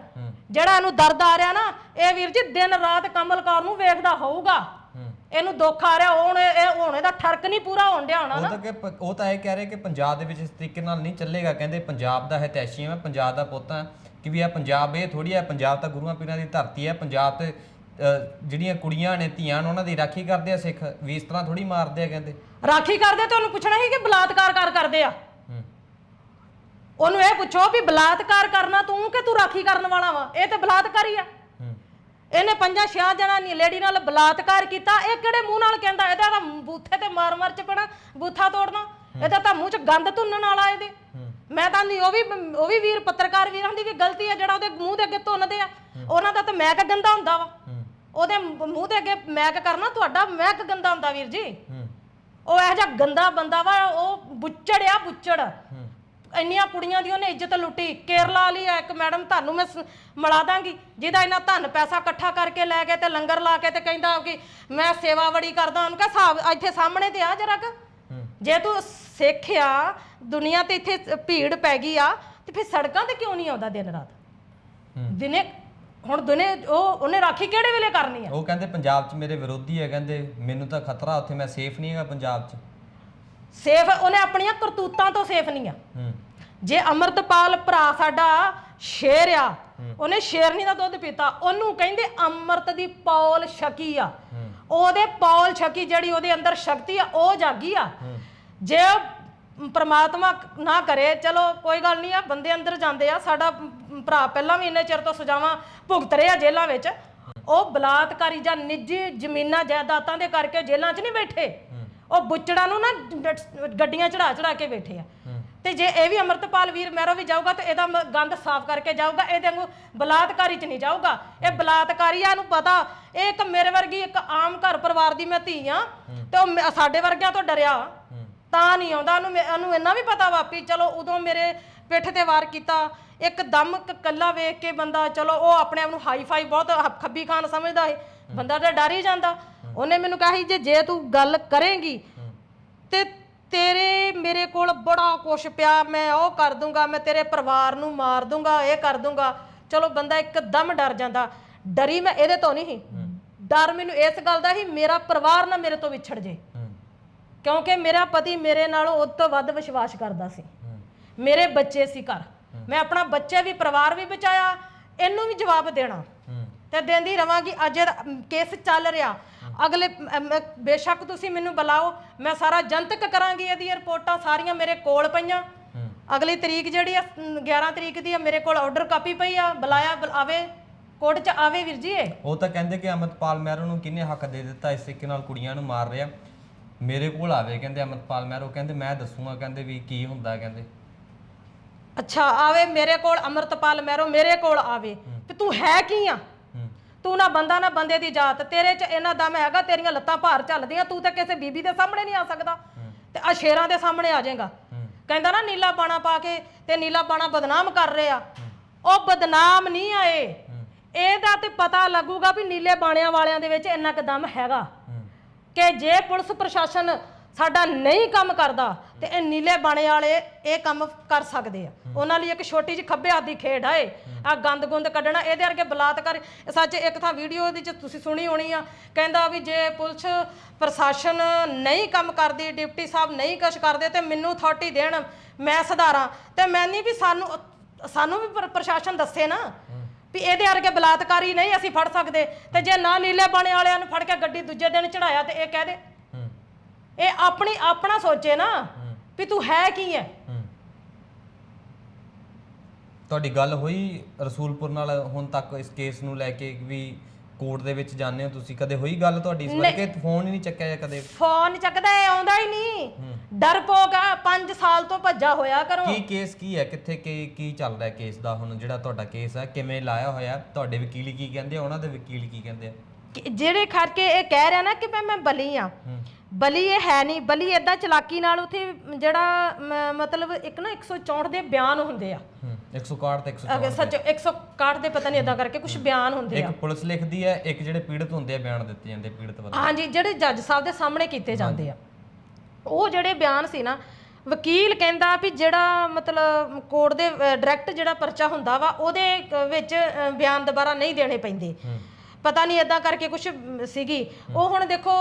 ਜਿਹੜਾ ਇਹਨੂੰ ਦਰਦ ਆ ਰਿਹਾ ਨਾ ਇਹ ਵੀਰ ਜੀ ਦਿਨ ਰਾਤ ਕਮਲ ਕੌਰ ਨੂੰ ਵੇਖਦਾ ਹੋਊਗਾ। ਹੂੰ। ਇਹਨੂੰ ਦੁੱਖ ਆ ਰਿਹਾ ਹੁਣ ਇਹ ਹੁਣ ਇਹਦਾ ਠਰਕ ਨਹੀਂ ਪੂਰਾ ਹੋਣ ਡਿਆ ਹੋਣਾ ਉਹ ਨਾ। ਤਾਂ ਕਿ ਪ- ਉਹ ਤਾਂ ਇਹ ਕਹਿ ਰਹੇ ਕਿ ਪੰਜਾਬ ਦੇ ਵਿੱਚ ਇਸ ਤਰੀਕੇ ਨਾਲ ਨਹੀਂ ਚੱਲੇਗਾ। ਕਹਿੰਦੇ ਪੰਜਾਬ ਦਾ ਹਿਤੈਸ਼ੀ ਹੈ ਪੰਜਾਬ ਦਾ ਪੁੱਤ ਹਾਂ ਕਿ ਵੀ ਇਹ ਪੰਜਾਬ ਇਹ ਥੋੜੀ ਹੈ ਪੰਜਾਬ ਤਾਂ ਗੁਰੂਆਂ ਪੀਰਾਂ ਦੀ ਧਰਤੀ ਹੈ ਪੰਜਾਬ ਤੇ ਅ, ਜਿਹੜੀਆਂ ਕੁੜੀਆਂ ਨੇ ਧੀਆਂ ਨੇ ਉਹਨਾਂ ਦੀ ਰਾਖੀ ਕਰਦੇ ਆ ਸਿੱਖ। ਵੀ ਇਸ ਤਰ੍ਹਾਂ ਥੋੜੀ ਮਾਰਦੇ ਆ ਕਹਿੰਦੇ। ਰਾਖੀ ਕਰਦੇ ਤੇ ਉਹਨੂੰ ਪੁੱਛਣਾ ਸੀ ਕਿ ਬਲਾਤਕਾਰ ਕਰ ਕਰਦੇ ਆ। ਹੂੰ ਉਹਨੂੰ ਇਹ ਪੁੱਛੋ ਵੀ ਬਲਾਤਕਾਰ ਕਰਨਾ ਤੂੰ ਕਿ ਤੂੰ ਰਾਖੀ ਕਰਨ ਵਾਲਾ ਵਾ? ਇਹ ਤੇ ਬਲਾਤਕਾਰੀ ਆ। ਹੂੰ ਇਹਨੇ ਪੰਜਾਂ ਛਿਆ ਜਣਾ ਨੀ ਲੇਡੀ ਨਾਲ ਬਲਾਤਕਾਰ ਕੀਤਾ। ਇਹ ਕਿਹੜੇ ਮੂੰਹ ਨਾਲ ਕਹਿੰਦਾ? ਇਹਦਾ ਤਾਂ ਬੂਥੇ ਤੇ ਮਾਰ ਮਾਰ ਚ ਪਣਾ, ਬੂਥਾ ਤੋੜਨਾ। ਇਹਦਾ ਤਾਂ ਮੂੰਹ ਚ ਗੰਦ ਤੁੰਨਣ ਵਾਲਾ ਇਹਦੇ। ਮੈਂ ਤਾਂ ਨਹੀਂ, ਉਹ ਵੀ ਉਹ ਵੀ ਵੀਰ, ਪੱਤਰਕਾਰ ਵੀਰਾਂ ਦੀ ਵੀ ਗਲਤੀ ਆ, ਜਿਹੜਾ ਉਹਦੇ ਮੂੰਹ ਦੇ ਅੱਗੇ ਤੁੰਨਦੇ ਆ। ਉਹਨਾਂ ਦਾ ਤਾਂ ਮੈਕ ਗੰਦਾ ਹੁੰਦਾ ਵਾ। ਹੂੰ ਉਹਦੇ ਮੂੰਹ ਦੇ ਅੱਗੇ ਮੈਕ ਕਰਨਾ ਤੁਹਾਡਾ ਮੈਕ ਗੰਦਾ ਹੁੰਦਾ ਵੀਰ ਜੀ। ਉਹ ਇਹੋ ਜਿਹਾ ਗੰਦਾ ਬੰਦਾ ਵਾ ਉਹ ਬੁੱਚੜ ਆ ਬੁੱਚੜ। ਇੰਨੀਆਂ ਕੁੜੀਆਂ ਦੀ ਉਹਨੇ ਇੱਜ਼ਤ ਲੁੱਟੀ। ਕੇਰਲਾ ਵਾਲੀ ਆ ਇੱਕ ਮੈਡਮ ਤੁਹਾਨੂੰ ਮੈਂ ਸ- ਮਿਲਾ ਦਾਂਗੀ ਜਿਹਦਾ ਇਹਨਾਂ ਧਨ ਪੈਸਾ ਇਕੱਠਾ ਕਰਕੇ ਲੈ ਕੇ ਤੇ ਲੰਗਰ ਲਾ ਕੇ ਤੇ ਕਹਿੰਦਾ ਕਿ ਮੈਂ ਸੇਵਾ ਬੜੀ ਕਰਦਾ ਉਹਨੂੰ ਕਹ ਹਿਸਾਬ ਇੱਥੇ ਸਾਹਮਣੇ ਤੇ ਆ ਜਰਾ ਕੁ। ਜੇ ਤੂੰ ਸਿੱਖਿਆ ਦੁਨੀਆ ਤੇ ਇੱਥੇ ਭੀੜ ਪੈ ਗਈ ਆ ਤੇ ਫਿਰ ਸੜਕਾਂ ਤੇ ਕਿਉਂ ਨਹੀਂ ਆਉਂਦਾ ਦਿਨ ਰਾਤ। ਦਿਨੇ ਹੁਣ ਦਿਨੇ ਉਹ ਉਹਨੇ ਰਾਖੀ ਕਿਹੜੇ ਵੇਲੇ ਕਰਨੀ ਆ? ਉਹ ਕਹਿੰਦੇ ਪੰਜਾਬ 'ਚ ਮੇਰੇ ਵਿਰੋਧੀ ਹੈ ਕਹਿੰਦੇ ਮੈਨੂੰ ਤਾਂ ਖਤਰਾ ਉੱਥੇ ਮੈਂ ਸੇਫ ਨਹੀਂ ਹੈਗਾ ਪੰਜਾਬ 'ਚ। ਸੇਫ ਉਹਨੇ ਆਪਣੀਆਂ ਕਰਤੂਤਾਂ ਤੋਂ ਸੇਫ ਨਹੀਂ ਆ। ਹੂੰ। ਜੇ ਅਮਰਤਪਾਲ ਭਰਾ ਸਾਡਾ ਸ਼ੇਰ ਆ ਉਹਨੇ ਸ਼ੇਰਨੀ ਦਾ ਦੁੱਧ ਪੀਤਾ ਉਹਨੂੰ ਕਹਿੰਦੇ ਅੰਮ੍ਰਿਤ ਦੀ ਪੌਲ ਛਕੀ ਆ। ਉਹਦੇ ਪੌਲ ਛਕੀ ਜਿਹੜੀ ਉਹਦੇ ਅੰਦਰ ਸ਼ਕਤੀ ਆ ਉਹ ਜਾਗੀ ਆ। ਜੇ ਪ੍ਰਮਾਤਮਾ ਨਾ ਕਰੇ ਚਲੋ ਕੋਈ ਗੱਲ ਨਹੀਂ ਆ ਬੰਦੇ ਅੰਦਰ ਜਾਂਦੇ ਆ ਸਾਡਾ ਭਰਾ ਪਹਿਲਾਂ ਵੀ ਇੰਨੇ ਚਿਰ ਤੋਂ ਸਜ਼ਾਵਾਂ ਭੁਗਤ ਰਿਹਾ ਜੇਲ੍ਹਾਂ ਵਿੱਚ। ਉਹ ਬਲਾਤਕਾਰੀ ਜਾਂ ਨਿੱਜੀ ਜ਼ਮੀਨਾਂ ਜਾਇਦਾਦਾਂ ਦੇ ਕਰਕੇ ਜੇਲ੍ਹਾਂ 'ਚ ਨਹੀਂ ਬੈਠੇ। ਉਹ ਬੁੱਚੜਾਂ ਨੂੰ ਨਾ ਡ- ਗੱਡੀਆਂ ਚੜਾ ਚੜਾ ਕੇ ਬੈਠੇ ਆ। ਤੇ ਜੇ ਇਹ ਵੀ ਅਮਰਤਪਾਲ ਵੀਰ ਮਹਿਰੋ ਵੀ ਜਾਊਗਾ ਤੇ ਇਹਦਾ ਮ- ਗੰਦ ਸਾਫ਼ ਕਰਕੇ ਜਾਊਗਾ ਇਹਦੇ ਵਾਂਗੂ ਬਲਾਤਕਾਰੀ 'ਚ ਨਹੀਂ ਜਾਊਗਾ। ਇਹ ਬਲਾਤਕਾਰੀਆਂ ਨੂੰ ਪਤਾ ਇਹ ਇੱਕ ਮੇਰੇ ਵਰਗੀ ਇੱਕ ਆਮ ਘਰ ਪਰਿਵਾਰ ਦੀ ਮੈਂ ਧੀ ਆ ਤੇ ਉਹ ਮੈਂ- ਸਾਡੇ ਵਰਗਿਆਂ ਤੋਂ ਡਰਿਆ। ਤਾਂ ਨਹੀਂ ਆਉਂਦਾ ਉਹਨੂੰ ਮੈਂ- ਉਹਨੂੰ ਇੰਨਾ ਵੀ ਪਤਾ ਵਾਪੀ ਚਲੋ ਉਦੋਂ ਮੇਰੇ ਪਿੱਠ ਤੇ ਵਾਰ ਕੀਤਾ ਇੱਕ ਦਮ ਕੱਲਾ ਵੇਖ ਕੇ ਬੰਦਾ ਚਲੋ ਉਹ ਆਪਣੇ ਆਪ ਨੂੰ ਹਾਈ ਫਾਈ ਬਹੁਤ ਹ- ਖੱਬੀ ਖਾਨ ਸਮਝਦਾ ਹੈ ਬੰਦਾ ਤਾਂ ਡਰ ਹੀ ਜਾਂਦਾ। ਉਹਨੇ ਮੈਨੂੰ ਕਿਹਾ ਸੀ ਜੇ ਜੇ ਤੂੰ ਗੱਲ ਕਰੇਂਗੀ ਤੇ ਤੇਰੇ ਮੇਰੇ ਕੋਲ ਬੜਾ ਕੁਛ ਪਿਆ ਮੈਂ ਉਹ ਕਰ ਦੂੰਗਾ ਮੈਂ ਤੇਰੇ ਪਰਿਵਾਰ ਨੂੰ ਮਾਰ ਦੂੰਗਾ ਇਹ ਕਰ ਦੂੰਗਾ। ਚਲੋ ਬੰਦਾ ਇੱਕਦਮ ਡਰ ਜਾਂਦਾ। ਡਰੀ ਮੈਂ ਇਹਦੇ ਤੋਂ ਨਹੀਂ ਸੀ। ਡਰ ਮੈਨੂੰ ਇਸ ਗੱਲ ਦਾ ਸੀ ਮੇਰਾ ਪਰਿਵਾਰ ਨਾ ਮੇਰੇ ਤੋਂ ਵਿਛੜ ਜੇ। ਹੂੰ। ਕਿਉਂਕਿ ਮੇਰਾ ਪਤੀ ਮੇਰੇ ਨਾਲੋਂ ਉਹ ਤੋਂ ਵੱਧ ਵਿਸ਼ਵਾਸ ਕਰਦਾ ਸੀ। ਮੇਰੇ ਬੱਚੇ ਸੀ ਘਰ। ਮੈਂ ਆਪਣਾ ਬੱਚੇ ਵੀ ਪਰਿਵਾਰ ਵੀ ਬਚਾਇਆ ਇਹਨੂੰ ਵੀ ਜਵਾਬ ਦੇਣਾ। ਤੇ ਦਿੰਦੀ ਰਵਾਂਗੀ ਅੱਜ ਇਹਦਾ ਕੇਸ ਚੱਲ ਰਿਹਾ। ਅਗਲੇ ਬੇਸ਼ੱਕ ਤੁਸੀਂ ਮੈਨੂੰ ਬੁਲਾਓ ਮੈਂ ਸਾਰਾ ਜਨਤਕ ਕਰਾਂਗੀ ਇਹਦੀਆਂ ਰਿਪੋਰਟਾਂ ਸਾਰੀਆਂ ਮੇਰੇ ਕੋਲ ਪਈਆਂ। ਅਗਲੀ ਤਰੀਕ ਜਿਹੜੀ ਆ ਅਮ, 11 ਤਰੀਕ ਦੀ ਆ ਮੇਰੇ ਕੋਲ ਆਰਡਰ ਕਾਪੀ ਪਈ ਆ ਬੁਲਾਇਆ ਬੁਲ- ਆਵੇ ਕੋਰਟ 'ਚ ਆਵੇ ਵੀਰ ਜੀ ਉਹ ਤਾਂ ਕਹਿੰਦੇ ਕਿ ਅਮਰਪਾਲ ਮਹਿਰੋ ਨੂੰ ਕਿਹਨੇ ਹੱਕ ਦੇ ਦਿੱਤਾ ਇਸ ਤਰੀਕੇ ਨਾਲ ਕੁੜੀਆਂ ਨੂੰ ਮਾਰ ਰਿਹਾ। ਮੇਰੇ ਕੋਲ ਆਵੇ ਕਹਿੰਦੇ ਅਮਰਪਾਲ ਮਹਿਰੋ ਕਹਿੰਦੇ ਮੈਂ ਦੱਸੂਗਾ ਕਹਿੰਦੇ ਵੀ ਕੀ ਹੁੰਦਾ ਕਹਿੰਦੇ। ਅੱਛਾ ਆਵੇ ਮੇਰੇ ਕੋਲ ਅਮਰਤਪਾਲ ਮਹਿਰੋ ਮੇਰੇ ਕੋਲ ਆਵੇ। ਤੇ ਤੂੰ ਹੈ ਕੀ ਆ? ਤੂੰ ਨਾ ਬੰਦਾ ਨਾ ਬੰਦੇ ਦੀ ਜਾਤ। ਤੇਰੇ 'ਚ ਇਹਨਾਂ ਦਮ ਹੈਗਾ ਤੇਰੀਆਂ ਲੱਤਾਂ ਭਾਰ ਚੱਲਦੀਆਂ ਤੂੰ ਤਾਂ ਕਿਸੇ ਬੀਬੀ ਦੇ ਸਾਹਮਣੇ ਨਹੀਂ ਆ ਸਕਦਾ। ਤੇ ਆ ਸ਼ੇਰਾਂ ਦੇ ਸਾਹਮਣੇ ਆ ਜਾਏਗਾ। ਕਹਿੰਦਾ ਨਾ ਨੀਲਾ ਬਾਣਾ ਪਾ ਕੇ ਤੇ ਨੀਲਾ ਬਾਣਾ ਬਦਨਾਮ ਕਰ ਰਹੇ। ਉਹ ਬਦਨਾਮ ਨਹੀਂ ਆਏ ਇਹਦਾ ਤੇ ਪਤਾ ਲੱਗੂਗਾ ਵੀ ਨੀਲੇ ਬਾਣਿਆਂ ਵਾਲਿਆਂ ਦੇ ਵਿੱਚ ਇੰਨਾ ਕੁ ਦਮ ਹੈਗਾ। ਕਿ ਜੇ ਪੁਲਿਸ ਪ੍ਰਸ਼ਾਸਨ ਸਾਡਾ ਨਹੀਂ ਕੰਮ ਕਰਦਾ ਤੇ ਇਹ ਨੀਲੇ ਬਾਣੇ ਵਾਲੇ ਇਹ ਕੰਮ ਕਰ ਸਕਦੇ ਆ। ਉਹਨਾਂ ਲਈ ਇੱਕ ਛੋਟੀ ਜਿਹੀ ਖੱਬੇ ਹੱਥ ਦੀ ਖੇਡ ਆਏ ਆ ਗੰਦ ਗੁੰਦ ਕੱਢਣਾ ਇਹਦੇ ਵਰਗੇ ਬਲਾਤਕਾਰ ਸੱਚ ਇੱਕ ਤਾਂ ਵੀਡੀਓ ਇਹਦੇ ਚ ਤੁਸੀਂ ਸੁਣੀ ਹੋਣੀ ਆ ਕਹਿੰਦਾ ਵੀ ਜੇ ਪੁਲਿਸ ਪ੍ਰਸ਼ਾਸਨ ਨਹੀਂ ਕੰਮ ਕਰਦੀ ਡਿਪਟੀ ਸਾਹਿਬ ਨਹੀਂ ਕੁਛ ਕਰਦੇ ਤੇ ਮੈਨੂੰ ਅਥਾਰਟੀ ਦੇਣ ਮੈਂ ਸੁਧਾਰਾਂ। ਤੇ ਮੈਂ ਨਹੀਂ ਵੀ ਸਾਨੂੰ ਸਾਨੂੰ ਵੀ ਪ੍ਰ- ਪ੍ਰਸ਼ਾਸਨ ਦੱਸੇ ਨਾ ਵੀ ਇਹਦੇ ਵਰਗੇ ਬਲਾਤਕਾਰੀ ਨਹੀਂ ਅਸੀਂ ਫੜ ਸਕਦੇ। ਤੇ ਜੇ ਨਾ ਨੀਲੇ ਬਾਣੇ ਵਾਲਿਆਂ ਨੂੰ ਫੜ ਕੇ ਗੱਡੀ ਦੂਜੇ ਦਿਨ ਚੜਾਇਆ ਤੇ ਇਹ ਕਹਿ ਦੇ ਹੂੰ ਇਹ ਆਪਣੀ ਆਪਣਾ ਸੋਚੇ ਨਾ ਵੀ ਤੂੰ ਹੈ ਕੀ ਹੈ ਹੂੰ। ਤੁਹਾਡੀ ਗੱਲ ਹੋਈ ਰਸੂਲਪੁਰ ਨਾਲ ਹੁਣ ਤੱਕ ਇਸ ਕੇਸ ਨੂੰ ਲੈ ਕੇ ਵੀ ਕੋਰਟ ਦੇ ਵਿੱਚ ਜਾਂਦੇ ਹੋ ਤੁਸੀਂ? ਕਦੇ ਹੋਈ ਗੱਲ ਤੁਹਾਡੀ ਇਸ ਬਾਰੇ? ਕਿ ਫੋਨ ਹੀ ਨਹੀਂ ਚੱਕਿਆ ਜਾਂ ਕਦੇ? ਫੋਨ ਚੱਕਦਾ ਇਹ ਆਉਂਦਾ ਹੀ ਨਹੀਂ। ਡਰਪੋਕ ਆ 5 ਸਾਲ ਤੋਂ ਭੱਜਾ ਹੋਇਆ ਕਰੋ ਕੀ ਕੇਸ ਕੀ ਹੈ ਕਿੱਥੇ ਕੀ ਕੀ ਚੱਲ ਰਿਹਾ ਕੇਸ ਦਾ ਹੁਣ ਜਿਹੜਾ ਤੁਹਾਡਾ ਕੇਸ ਹੈ ਕਿਵੇਂ ਲਾਇਆ ਹੋਇਆ? ਤੁਹਾਡੇ ਵਕੀਲ ਕੀ ਕਹਿੰਦੇ ਆ? ਉਹਨਾਂ ਦੇ ਵਕੀਲ ਕੀ ਕਹਿੰਦੇ ਆ? ਕਿ ਜਿਹੜੇ ਕਰਕੇ ਇਹ ਕਹਿ ਰਿਹਾ ਨਾ ਕਿ ਮੈਂ ਮੈਂ ਬਲੀ ਆ। ਬਲੀ ਇਹ ਹੈ ਨਹੀਂ ਬਲੀ ਏਦਾਂ ਚਲਾਕੀ ਨਾਲ ਉਥੇ ਜਿਹੜਾ ਮ- ਮਤਲਬ ਇੱਕ ਨਾ 164 ਦੇ ਬਿਆਨ ਹੁੰਦੇ ਆ। ਹੂੰ 161 ਤੇ 164 ਅਗੇ ਸੱਚ 161 ਦੇ ਪਤਾ ਨਹੀਂ ਏਦਾਂ ਕਰਕੇ ਕੁਝ ਬਿਆਨ ਹੁੰਦੇ ਆ। ਇੱਕ ਪੁਲਿਸ ਲਿਖਦੀ ਹੈ ਇੱਕ ਜਿਹੜੇ ਪੀੜਤ ਹੁੰਦੇ ਆ ਬਿਆਨ ਦਿੱਤੇ ਜਾਂਦੇ ਪੀੜਤ ਵੱਲੋਂ। ਹਾਂਜੀ ਜਿਹੜੇ ਜੱਜ ਸਾਹਿਬ ਦੇ ਸਾਹਮਣੇ ਕੀਤੇ ਜਾਂਦੇ ਆ। ਉਹ ਜਿਹੜੇ ਬਿਆਨ ਸੀ ਨਾ ਵਕੀਲ ਕਹਿੰਦਾ ਵੀ ਜਿਹੜਾ ਮਤਲਬ ਕੋਰਟ ਦੇ ਡਾਇਰੈਕਟ ਜਿਹੜਾ ਪਰਚਾ ਹੁੰਦਾ ਵਾ ਉਹਦੇ ਕ- ਵਿੱਚ ਅ, ਬਿਆਨ ਦੁਬਾਰਾ ਨਹੀਂ ਦੇਣੇ ਪੈਂਦੇ। ਪਤਾ ਨਹੀਂ ਇਦਾਂ ਕਰਕੇ ਕੁਝ ਸੀਗੀ। ਉਹ ਹੁਣ ਦੇਖੋ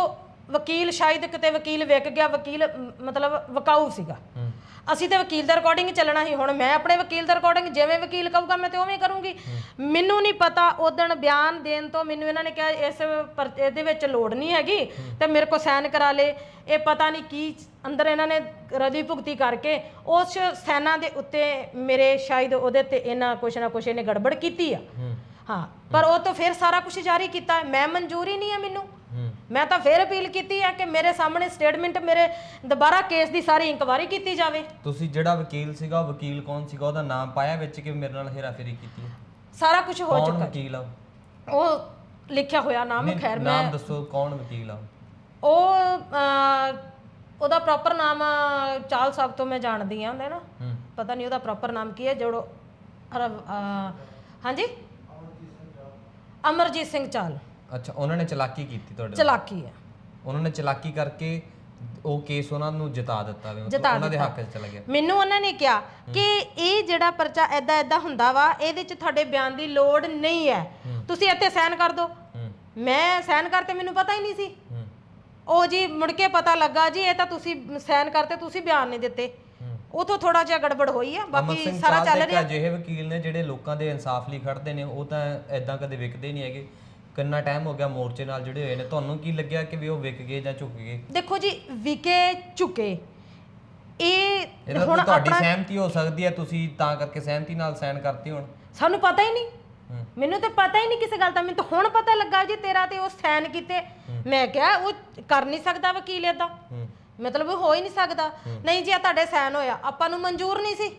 ਵਕੀਲ ਸ਼ਾਇਦ ਕਿਤੇ ਵਕੀਲ ਵਿਕ ਗਿਆ ਵਕੀਲ ਮ, ਮਤਲਬ ਵਕਾਊ ਸੀਗਾ। ਅਸੀਂ ਤੇ ਵਕੀਲ ਦਾ ਰਿਕਾਰਡਿੰਗ ਚੱਲਣਾ ਸੀ ਹੁਣ ਮੈਂ ਆਪਣੇ ਵਕੀਲ ਦਾ ਰਿਕਾਰਡਿੰਗ ਜਿਵੇਂ ਵਕੀਲ ਕਹੂਗਾ ਮੈਂ ਤੇ ਉਵੇਂ ਕਰੂੰਗੀ। ਮੈਨੂੰ ਨਹੀਂ ਪਤਾ ਉਦਣ ਬਿਆਨ ਦੇਣ ਤੋਂ ਮੈਨੂੰ ਇਹਨਾਂ ਨੇ ਕਿਹਾ ਇਸ ਪਰ- ਇਹਦੇ ਵਿੱਚ ਲੋੜ ਨਹੀਂ ਹੈਗੀ ਤੇ ਮੇਰੇ ਕੋ ਸਾਈਨ ਕਰਾ ਲੇ। ਇਹ ਪਤਾ ਨਹੀਂ ਕੀ ਅੰਦਰ ਇਹਨਾਂ ਨੇ ਰਜੀ ਭੁਗਤੀ ਕਰਕੇ ਉਸ ਸੈਨਾ ਦੇ ਉੱਤੇ ਮੇਰੇ ਸ਼ਾਇਦ ਉਹਦੇ ਤੇ ਇਹਨਾਂ ਕੁਛ ਨਾ ਕੁਛ ਇਹਨੇ ਗੜਬੜ ਕੀਤੀ ਆ। ਹਾਂ। ਪਰ ਉਹ ਤਾਂ ਫਿਰ ਸਾਰਾ ਕੁਝ ਜਾਰੀ ਕੀਤਾ। ਹੈ। ਮੈਂ ਮਨਜ਼ੂਰੀ ਨਹੀਂ ਹੈ ਮੈਨੂੰ। ਮੈਂ ਤਾਂ ਫਿਰ ਅਪੀਲ ਕੀਤੀ ਹੈ ਕਿ ਮੇਰੇ ਸਾਹਮਣੇ ਸਟੇਟਮੈਂਟ ਮੇਰੇ ਦੁਬਾਰਾ ਕੇਸ ਦੀ ਸਾਰੀ ਇਨਕੁਆਰੀ ਕੀਤੀ ਜਾਵੇ। ਤੁਸੀਂ ਜਿਹੜਾ ਵਕੀਲ ਸੀਗਾ ਉਹ ਵਕੀਲ ਕੌਣ ਸੀਗਾ? ਉਹਦਾ ਨਾਮ ਪਾਇਆ ਵਿੱਚ ਕਿ ਮੇਰੇ ਨਾਲ ਹੇਰਾਫੇਰੀ ਕੀਤੀ ਹੈ? ਸਾਰਾ ਕੁਝ ਹੋ ਕੌਣ ਚੁੱਕਾ। ਵਕੀਲ ਆ ਉਹ? ਲਿਖਿਆ ਹੋਇਆ ਨਾਮ ਨਹੀਂ, ਖੈਰ ਮੈਂ ਨਾਮ ਦੱਸੋ ਕੌਣ ਵਕੀਲ ਆ ਉਹ? ਅਹ, ਉਹਦਾ ਪ੍ਰੋਪਰ ਨਾਮ ਚਾਲ ਸਾਹਿਬ ਤੋਂ ਮੈਂ ਜਾਣਦੀ ਆ ਉਹਨੇ ਨਾ ਹੂੰ। ਪਤਾ ਨਹੀਂ ਉਹਦਾ ਪ੍ਰੋਪਰ ਨਾਮ ਕੀ ਹੈ ਜਿਹੜੋ ਹਰ- ਅਹ, ਹਾਂਜੀ? ਅਮਰਜੀਤ ਸਿੰਘ ਚਾਲ। ਅੱਛਾ ਉਹਨਾਂ ਨੇ ਚਲਾਕੀ ਕੀਤੀ ਤੁਹਾਡੇ ਨਾਲ? ਚਲਾਕੀ ਹੈ। ਉਹਨਾਂ ਨੇ ਚਲਾਕੀ ਕਰਕੇ ਉਹ ਕੇਸ ਉਹਨਾਂ ਨੂੰ ਜਿਤਾ ਦਿੱਤਾ ਵੀ ਮਤਲਬ ਜਿਤਾ ਉਹਨਾਂ ਦੇ ਹੱਕ 'ਚ ਚਲਾ ਗਿਆ। ਮੈਨੂੰ ਉਹਨਾਂ ਨੇ ਕਿਹਾ ਕਿ ਇਹ ਜਿਹੜਾ ਪਰਚਾ ਐਦਾਂ ਐਦਾਂ ਹੁੰਦਾ ਵਾ ਇਹਦੇ 'ਚ ਤੁਹਾਡੇ ਬਿਆਨ ਦੀ ਲੋੜ ਨਹੀਂ ਹੈ। ਤੁਸੀਂ ਇੱਥੇ ਸਾਈਨ ਕਰ ਦਿਓ। ਹੂੰ। ਮੈਂ ਸਾਈਨ ਕਰਤੇ ਮੈਨੂੰ ਪਤਾ ਹੀ ਨਹੀਂ ਸੀ। ਹੂੰ। ਉਹ ਜੀ ਮੁੜ ਕੇ ਪਤਾ ਲੱਗਾ ਜੀ ਇਹ ਤਾਂ ਤੁਸੀਂ ਸਾਈਨ ਕਰਤੇ ਤੁਸੀਂ ਬਿਆਨ ਨਹੀਂ ਦਿੱਤੇ। ਉਥੋਂ ਥੋੜਾ ਜਿਹਾ ਗੜਬੜ ਹੋਈ ਆ ਬਾਕੀ ਸਿੰਘ ਸਾਰਾ ਚਾਲ ਚੱਲ ਦੇ ਇੱਕ ਰਿਹਾ। ਅਜਿਹੇ ਵਕੀਲ ਨੇ ਜਿਹੜੇ ਲੋਕਾਂ ਦੇ ਇਨਸਾਫ ਲਈ ਖੜਦੇ ਨੇ ਉਹ ਤਾਂ ਐਦਾਂ ਕਦੇ ਵਿਕਦੇ ਨਹੀਂ ਹੈਗੇ। ਕਿੰਨਾ ਟਾਈਮ ਹੋ ਗਿਆ ਮੋਰਚੇ ਨਾਲ ਜੁੜੇ ਹੋਏ ਨੇ? ਤੁਹਾਨੂੰ ਕੀ ਲੱਗਿਆ ਕਿ ਵੀ ਉਹ ਵਿਕ ਗਏ ਜਾਂ ਝੁਕ ਗਏ? ਦੇਖੋ ਜੀ ਵਿਕੇ ਝੁਕੇ। ਇਹ ਇਹਦਾ ਹੁਣ ਤੁਹਾਡੀ ਆਪਣਾ ਸਹਿਮਤੀ ਹੋ ਸਕਦੀ ਹੈ ਤੁਸੀਂ ਤਾਂ ਕਰਕੇ ਸਹਿਮਤੀ ਨਾਲ ਸਾਈਨ ਕਰਤੇ ਹੋਣ? ਸਾਨੂੰ ਪਤਾ ਹੀ ਨਹੀਂ। ਮੈਨੂੰ ਤਾਂ ਪਤਾ ਹੀ ਨਹੀਂ ਕਿਸੇ ਗੱਲ ਦਾ। ਮੈਨੂੰ ਤਾਂ ਹੁਣ ਪਤਾ ਲੱਗਾ ਜੀ ਤੇਰਾ ਤੇ ਉਹ ਸਾਈਨ ਕੀਤੇ। ਮੈਂ ਕਿਹਾ ਉਹ ਕਰ ਨਹੀਂ ਸਕਦਾ ਵਕੀਲ ਹੂੰ। ਮਤਲਬ ਉਹ ਹੋ ਹੀ ਨਹੀਂ ਸਕਦਾ। ਨਹੀਂ ਜੀ ਆ ਤੁਹਾਡੇ ਸਾਈਨ ਹੋਇਆ। ਆਪਾਂ ਨੂੰ ਮਨਜ਼ੂਰ ਨਹੀਂ ਸੀ।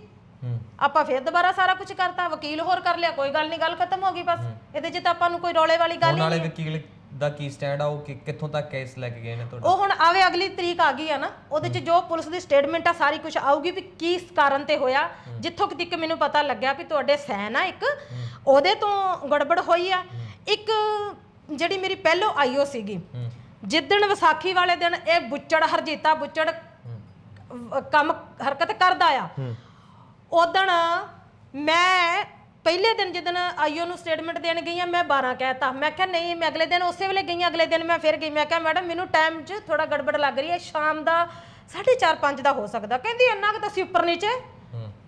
ਆਪਾਂ ਫਿਰ ਦੁਬਾਰਾ ਸਾਰਾ ਕੁਝ ਕਰਤਾ ਵਕੀਲ ਹੋਰ ਕਰ ਲਿਆ ਕੋਈ ਗੱਲ ਨਹੀਂ ਗੱਲ ਖਤਮ ਹੋ ਗਈ ਬਸ। ਇਹਦੇ 'ਚ ਤਾਂ ਆਪਾਂ ਨੂੰ ਕੋਈ ਰੌਲੇ ਵਾਲੀ ਗੱਲ ਹੀ ਵਾਲੇ ਵਕੀਲ ਦਾ ਕੀ ਸਟੈਂਡ ਆ ਉਹ ਕਿ- ਕਿੱਥੋਂ ਤੱਕ ਕੇਸ ਲੈ ਕੇ ਗਏ ਨੇ ਤੁਹਾਡਾ? ਉਹ ਹੁਣ ਆਵੇ ਅਗਲੀ ਤਰੀਕ ਆ ਗਈ ਆ ਨਾ ਉਹਦੇ 'ਚ ਜੋ ਪੁਲਿਸ ਦੀ ਸਟੇਟਮੈਂਟ ਆ ਸਾਰੀ ਕੁਝ ਆਊਗੀ ਵੀ ਕੀ ਇਸ ਕਾਰਨ ਤੇ ਹੋਇਆ। ਜਿੱਥੋਂ ਕੁ ਤੱਕ ਮੈਨੂੰ ਪਤਾ ਲੱਗਿਆ ਵੀ ਤੁਹਾਡੇ ਸੈਨ ਆ ਇੱਕ ਉਹਦੇ ਤੋਂ ਗੜਬੜ ਹੋਈ ਆ। ਇੱਕ ਜਿਹੜੀ ਮੇਰੀ ਪਹਿਲੋਂ ਆਈਓ ਸੀਗੀ ਹੂੰ। ਜਿੱਦਣ ਵਿਸਾਖੀ ਵਾਲੇ ਦਿਨ ਇਹ ਬੁੱਚੜ ਹਰਜੀਤਾ ਬੁੱਚੜ ਕੰਮ ਹਰਕਤ ਕਰਦਾ ਆ ਉਦਣ ਮੈਂ ਪਹਿਲੇ ਦਿਨ ਜਦੋਂ ਆਈਓ ਨੂੰ ਸਟੇਟਮੈਂਟ ਦੇਣ ਗਈ ਆ ਮੈਂ 12 ਕਹਿਤਾ। ਮੈਂ ਕਿਹਾ ਨਹੀਂ ਮੈਂ ਅਗਲੇ ਦਿਨ ਉਸੇ ਵੇਲੇ ਗਈ ਅਗਲੇ ਦਿਨ ਮੈਂ ਫਿਰ ਗਈ। ਮੈਂ ਕਿਹਾ ਮੈਡਮ ਮੈਨੂੰ ਟਾਈਮ 'ਚ ਥੋੜਾ ਗੜਬੜ ਲੱਗ ਰਹੀ ਹੈ। ਸ਼ਾਮ ਦਾ 4:30 5 ਦਾ ਹੋ ਸਕਦਾ। ਕਹਿੰਦੀ ਇੰਨਾ ਕਿ ਅਸੀਂ ਉੱਪਰ ਨੀਚੇ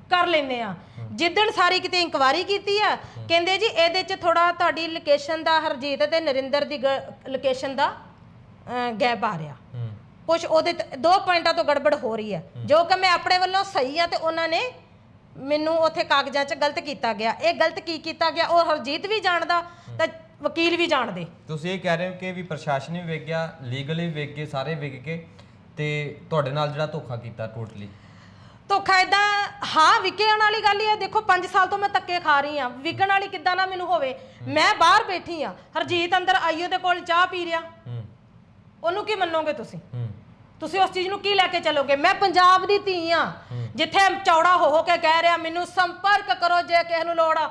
ਕਰ ਲੈਨੇ ਆ। ਜਿੱਦਣ ਸਾਰੀ ਕਿਤੇ ਇਨਕੁਆਰੀ ਕੀਤੀ ਆ ਕਹਿੰਦੇ ਜੀ ਇਹਦੇ 'ਚ ਥੋੜਾ ਤੁਹਾਡੀ ਲੋਕੇਸ਼ਨ ਦਾ ਹਰਜੀਤ ਤੇ ਨਰਿੰਦਰ ਦੀ ਲੋਕੇਸ਼ਨ ਦਾ ਗੈਪ ਆ ਰਿਹਾ। ਕੁਝ ਉਹਦੇ ਦੋ ਪੁਆਇੰਟਾਂ ਤੋਂ ਗੜਬੜ ਹੋ ਰਹੀ ਹੈ। ਜੋ ਕਿ ਮੈਂ ਆਪਣੇ ਵੱਲੋਂ ਸਹੀ ਆ ਤੇ ਉਹਨਾਂ ਨੇ ਮੈਨੂੰ ਉੱਥੇ ਕਾਗਜ਼ਾਂ 'ਚ ਗਲਤ ਕੀਤਾ ਗਿਆ। ਇਹ ਗਲਤ ਕੀ ਕੀਤਾ ਗਿਆ? ਉਹ ਹਰਜੀਤ ਵੀ ਜਾਣਦਾ ਤੇ ਵਕੀਲ ਵੀ ਜਾਣਦੇ। ਤੁਸੀਂ ਇਹ ਕਹਿ ਰਹੇ ਹੋ ਕਿ ਵੀ ਪ੍ਰਸ਼ਾਸਨ ਵੀ ਵਿਕ ਗਿਆ ਲੀਗਲੀ ਵਿਕ ਗਏ ਸਾਰੇ ਵਿਕ ਗਏ ਤੇ ਤੁਹਾਡੇ ਨਾਲ ਜਿਹੜਾ ਧੋਖਾ ਕੀਤਾ ਟੋਟਲੀ ਧੋਖਾ ਇਦਾਂ ਹਾਂ ਵਿਕਣ ਵਾਲੀ ਗੱਲ ਹੀ ਹੈ। ਦੇਖੋ 5 ਸਾਲ ਤੋਂ ਮੈਂ ਧੱਕੇ ਖਾ ਰਹੀ ਆ ਵਿਕਣ ਵਾਲੀ ਕਿੱਦਾਂ ਨਾ ਮੈਨੂੰ ਹੋਵੇ? ਮੈਂ ਬਾਹਰ ਬੈਠੀ ਆ ਹਰਜੀਤ ਅੰਦਰ ਆਈਓ ਦੇ ਕੋਲ ਚਾਹ ਪੀ ਰਿਹਾ। ਹੂੰ। ਉਹਨੂੰ ਕੀ ਮੰਨੋਗੇ ਤੁਸੀਂ? ਹੂੰ। ਤੁਸੀਂ ਉਸ ਚੀਜ਼ ਨੂੰ ਕੀ ਲੈ ਕੇ ਚੱਲੋਗੇ? ਮੈਂ ਪੰਜਾਬ ਦੀ ਧੀ ਆ ਜਿੱਥੇ ਚੌੜਾ ਹੋ ਹੋ ਕੇ ਕਹਿ ਰਿਹਾ ਮੈਨੂੰ ਸੰਪਰਕ ਕਰੋ ਜੇ ਕਿਸੇ ਨੂੰ ਲੋੜ ਆ।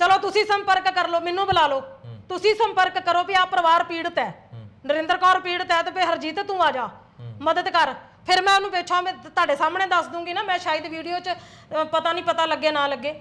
ਚਲੋ ਤੁਸੀਂ ਸੰਪਰਕ ਕਰ ਲਓ ਮੈਨੂੰ ਬੁਲਾ ਲਓ। ਤੁਸੀਂ ਸੰਪਰਕ ਕਰੋ ਵੀ ਆ ਪਰਿਵਾਰ ਪੀੜਤ ਹੈ। ਨਰਿੰਦਰ ਕੌਰ ਪੀੜਤ ਹੈ ਤੇ ਫੇ ਹਰਜੀਤ ਤੂੰ ਆ ਜਾ। ਮਦਦ ਕਰ। ਫਿਰ ਮੈਂ ਉਹਨੂੰ ਵੇਚਾਂ ਮੈਂ ਤੁਹਾਡੇ ਸਾਹਮਣੇ ਦੱਸ ਦੂੰਗੀ ਨਾ ਮੈਂ ਸ਼ਾਇਦ ਵੀਡੀਓ 'ਚ ਪਤਾ ਨਹੀਂ ਪਤਾ ਲੱਗੇ ਨਾ ਲੱਗੇ।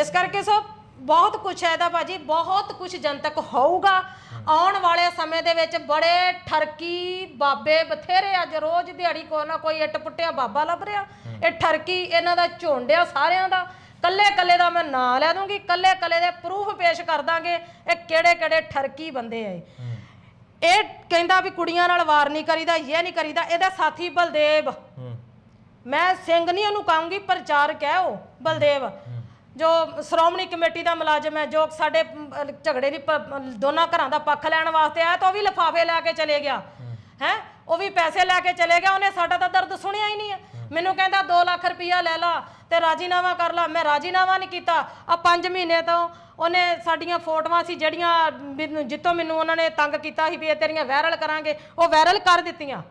ਇਸ ਕਰਕੇ ਸੋ ਬਹੁਤ ਕੁਝ ਹੈ ਇਹਦਾ ਭਾਜੀ ਬਹੁਤ ਕੁਝ ਜਨਤਕ ਹੋਊਗਾ। ਆਉਣ ਵਾਲੇ ਸਮੇਂ ਦੇ ਵਿੱਚ ਬੜੇ ਠਰਕੀ ਬਾਬੇ ਬਥੇਰੇ ਅੱਜ ਰੋਜ਼ ਦਿਹਾੜੀ ਕੋਈ ਨਾ ਕੋਈ ਇੱਟ ਪੁੱਟਿਆ ਬਾਬਾ ਲੱਭ ਰਿਹਾ। ਇਹ ਠਰਕੀ ਇਹਨਾਂ ਦਾ ਝੁੰਡਿਆ ਸਾਰਿਆਂ ਦਾ। ਕੱਲੇ ਕੱਲੇ ਦਾ ਮੈਂ ਨਾਂ ਲੈ ਦੂੰਗੀ ਕੱਲੇ ਕੱਲੇ ਦੇ ਪ੍ਰੂਫ ਪੇਸ਼ ਕਰ ਦਾਂਗੇ ਇਹ ਕਿਹੜੇ ਕਿਹੜੇ ਠਰਕੀ ਬੰਦੇ ਆ ਇਹ। ਕਹਿੰਦਾ ਵੀ ਕੁੜੀਆਂ ਨਾਲ ਵਾਰ ਨਹੀਂ ਕਰੀਦਾ ਇਹ ਨਹੀਂ ਕਰੀਦਾ ਇਹਦਾ ਸਾਥੀ ਬਲਦੇਵ। ਮੈਂ ਸਿੰਘ ਨਹੀਂ ਉਹਨੂੰ ਕਹਾਂਗੀ ਪ੍ਰਚਾਰਕ ਹੈ ਉਹ ਬਲਦੇਵ। ਜੋ ਸ਼੍ਰੋਮਣੀ ਕਮੇਟੀ ਦਾ ਮੁਲਾਜ਼ਮ ਹੈ ਜੋ ਸਾਡੇ ਅਮ, ਝਗੜੇ ਦੀ ਪ- ਦੋਨਾਂ ਘਰਾਂ ਦਾ ਪੱਖ ਲੈਣ ਵਾਸਤੇ ਆਇਆ ਤਾਂ ਉਹ ਵੀ ਲਿਫਾਫੇ ਲੈ ਕੇ ਚਲੇ ਗਿਆ। ਹੈ? ਉਹ ਵੀ ਪੈਸੇ ਲੈ ਕੇ ਚਲੇ ਗਿਆ ਉਹਨੇ ਸਾਡਾ ਤਾਂ ਦਰਦ ਸੁਣਿਆ ਹੀ ਨਹੀਂ ਹੈ। ਮੈਨੂੰ ਕਹਿੰਦਾ 2 ਲੱਖ ਰੁਪਈਆ ਲੈ ਲਾ ਤੇ ਰਾਜੀਨਾਮਾ ਕਰ ਲਾ। ਮੈਂ ਰਾਜੀਨਾਮਾ ਨਹੀਂ ਕੀਤਾ। ਆ 5 ਮਹੀਨੇ ਤੋਂ ਉਹਨੇ ਸਾਡੀਆਂ ਫੋਟੋਆਂ ਸੀ ਜਿਹੜੀਆਂ ਮੈਨੂੰ ਜਿੱਤੋਂ ਮੈਨੂੰ ਉਹਨਾਂ ਨੇ ਤੰਗ ਕੀਤਾ ਸੀ ਵੀ ਇਹ ਤੇਰੀਆਂ ਵਾਇਰਲ ਕਰਾਂਗੇ ਉਹ ਵਾਇਰਲ ਕਰ ਦਿੱਤੀਆਂ।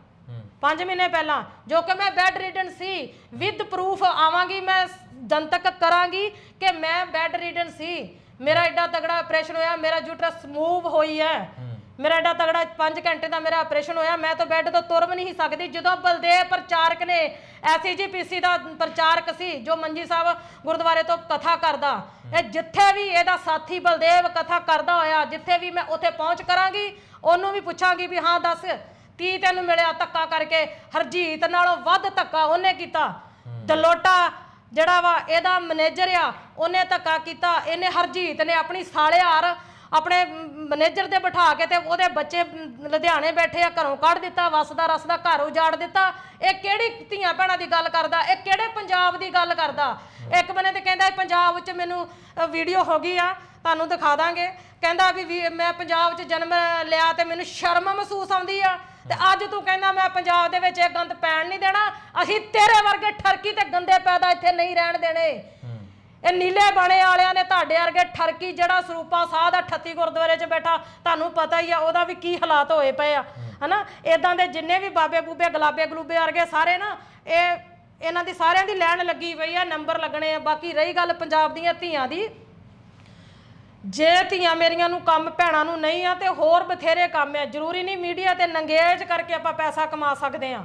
5 ਮਹੀਨੇ ਪਹਿਲਾਂ ਜੋ ਕਿ ਮੈਂ ਬੈੱਡ ਰੀਡਨ ਸੀ ਵਿਦ ਪ੍ਰੂਫ ਆਵਾਂਗੀ ਮੈਂ ਜਨਤਕ ਕਰਾਂਗੀ ਕਿ ਮੈਂ ਬੈੱਡ ਰੀਡਨ ਸੀ। ਮੇਰਾ ਐਡਾ ਤਗੜਾ ਆਪਰੇਸ਼ਨ ਹੋਇਆ ਮੇਰਾ ਯੂਟਰਸ ਮੂਵ ਹੋਈ ਹੈ। ਮੇਰਾ ਐਡਾ ਤਗੜਾ 5 ਘੰਟੇ ਦਾ ਮੇਰਾ ਆਪਰੇਸ਼ਨ ਹੋਇਆ ਮੈਂ ਤਾਂ ਬੈੱਡ ਤੋਂ ਤੁਰ ਵੀ ਨਹੀਂ ਸਕਦੀ। ਜਦੋਂ ਬਲਦੇਵ ਪ੍ਰਚਾਰਕ ਨੇ ਐਸਜੀਪੀਸੀ ਦਾ ਪ੍ਰਚਾਰਕ ਸੀ ਜੋ ਮੰਜੀ ਸਾਹਿਬ ਗੁਰਦੁਆਰੇ ਤੋਂ ਕਥਾ ਕਰਦਾ ਇਹ ਜਿੱਥੇ ਵੀ ਇਹਦਾ ਸਾਥੀ ਬਲਦੇਵ ਕਥਾ ਕਰਦਾ ਹੋਇਆ ਜਿੱਥੇ ਵੀ ਮੈਂ ਉੱਥੇ ਪਹੁੰਚ ਕਰਾਂਗੀ ਉਹਨੂੰ ਵੀ ਪੁੱਛਾਂਗੀ ਵੀ ਹਾਂ ਦੱਸ ਕੀ ਤੈਨੂੰ ਮਿਲਿਆ ਧੱਕਾ ਕਰਕੇ ਹਰਜੀਤ ਨਾਲੋਂ ਵੱਧ ਧੱਕਾ ਉਹਨੇ ਕੀਤਾ। ਦਲੋਟਾ ਜਿਹੜਾ ਵਾ ਇਹਦਾ ਮੈਨੇਜਰ ਆ ਉਹਨੇ ਧੱਕਾ ਕੀਤਾ। ਇਹਨੇ ਹਰਜੀਤ ਨੇ ਆਪਣੀ ਸਾਲਿਆਰ ਆਪਣੇ ਮੈਨੇਜਰ ਦੇ ਬਿਠਾ ਕੇ ਤੇ ਉਹਦੇ ਬੱਚੇ ਲੁਧਿਆਣੇ ਬੈਠੇ ਆ ਘਰੋਂ ਕੱਢ ਦਿੱਤਾ ਵਸਦਾ ਰਸਦਾ ਘਰ ਉਜਾੜ ਦਿੱਤਾ। ਇਹ ਕਿਹੜੀ ਧੀਆਂ ਭੈਣਾਂ ਦੀ ਗੱਲ ਕਰਦਾ? ਇਹ ਕਿਹੜੇ ਪੰਜਾਬ ਦੀ ਗੱਲ ਕਰਦਾ? ਇੱਕ ਬੰਨੇ ਤੇ ਕਹਿੰਦਾ ਪੰਜਾਬ ਵਿੱਚ ਮੈਨੂੰ ਵੀਡੀਓ ਹੋ ਗਈ ਆ ਤੁਹਾਨੂੰ ਦਿਖਾ ਦਾਂਗੇ। ਕਹਿੰਦਾ ਵੀ ਵੀ ਮੈਂ ਪੰਜਾਬ 'ਚ ਜਨਮ ਲਿਆ ਤੇ ਮੈਨੂੰ ਸ਼ਰਮ ਮਹਿਸੂਸ ਆਉਂਦੀ ਆ। ਤੇ ਅੱਜ ਤੂੰ ਕਹਿੰਦਾ ਮੈਂ ਪੰਜਾਬ ਦੇ ਵਿੱਚ ਇਹ ਗੰਦ ਪੈਣ ਨਹੀਂ ਦੇਣਾ ਅਸੀਂ ਤੇਰੇ ਵਰਗੇ ਠਰਕੀ ਤੇ ਗੰਦੇ ਪੈਦਾ ਇੱਥੇ ਨਹੀਂ ਰਹਿਣ ਦੇਣੇ। ਇਹ ਨੀਲੇ ਬਾਣੇ ਵਾਲਿਆਂ ਨੇ ਤੁਹਾਡੇ ਵਰਗੇ ਠਰਕੀ ਜਿਹੜਾ ਸਰੂਪਾ ਸਾਹ ਦਾ 38 ਗੁਰਦੁਆਰੇ 'ਚ ਬੈਠਾ ਤੁਹਾਨੂੰ ਪਤਾ ਹੀ ਆ ਉਹਦਾ ਵੀ ਕੀ ਹਾਲਾਤ ਹੋਏ ਪਏ ਆ। ਹਨਾ? ਇਦਾਂ ਦੇ ਜਿੰਨੇ ਵੀ ਬਾਬੇ ਬੂਬੇ ਗਲਾਬੇ ਗਲੂਬੇ ਵਰਗੇ ਸਾਰੇ ਨਾ ਇਹ ਇਹਨਾਂ ਦੀ ਸਾਰਿਆਂ ਦੀ ਲੈਣ ਲੱਗੀ ਪਈ ਆ ਨੰਬਰ ਲੱਗਣੇ ਆ ਬਾਕੀ ਰਹੀ ਗੱਲ ਪੰਜਾਬ ਦੀਆਂ ਧੀਆਂ ਦੀ। ਜੇ ਧੀਆਂ ਮੇਰੀਆਂ ਨੂੰ ਕੰਮ ਭੈਣਾਂ ਨੂੰ ਨਹੀਂ ਆ ਤੇ ਹੋਰ ਬਥੇਰੇ ਕੰਮ ਆ। ਜ਼ਰੂਰੀ ਨਹੀਂ ਮੀਡੀਆ ਤੇ ਨੰਗੇਜ ਕਰਕੇ ਆਪਾਂ ਪੈਸਾ ਕਮਾ ਸਕਦੇ ਆ।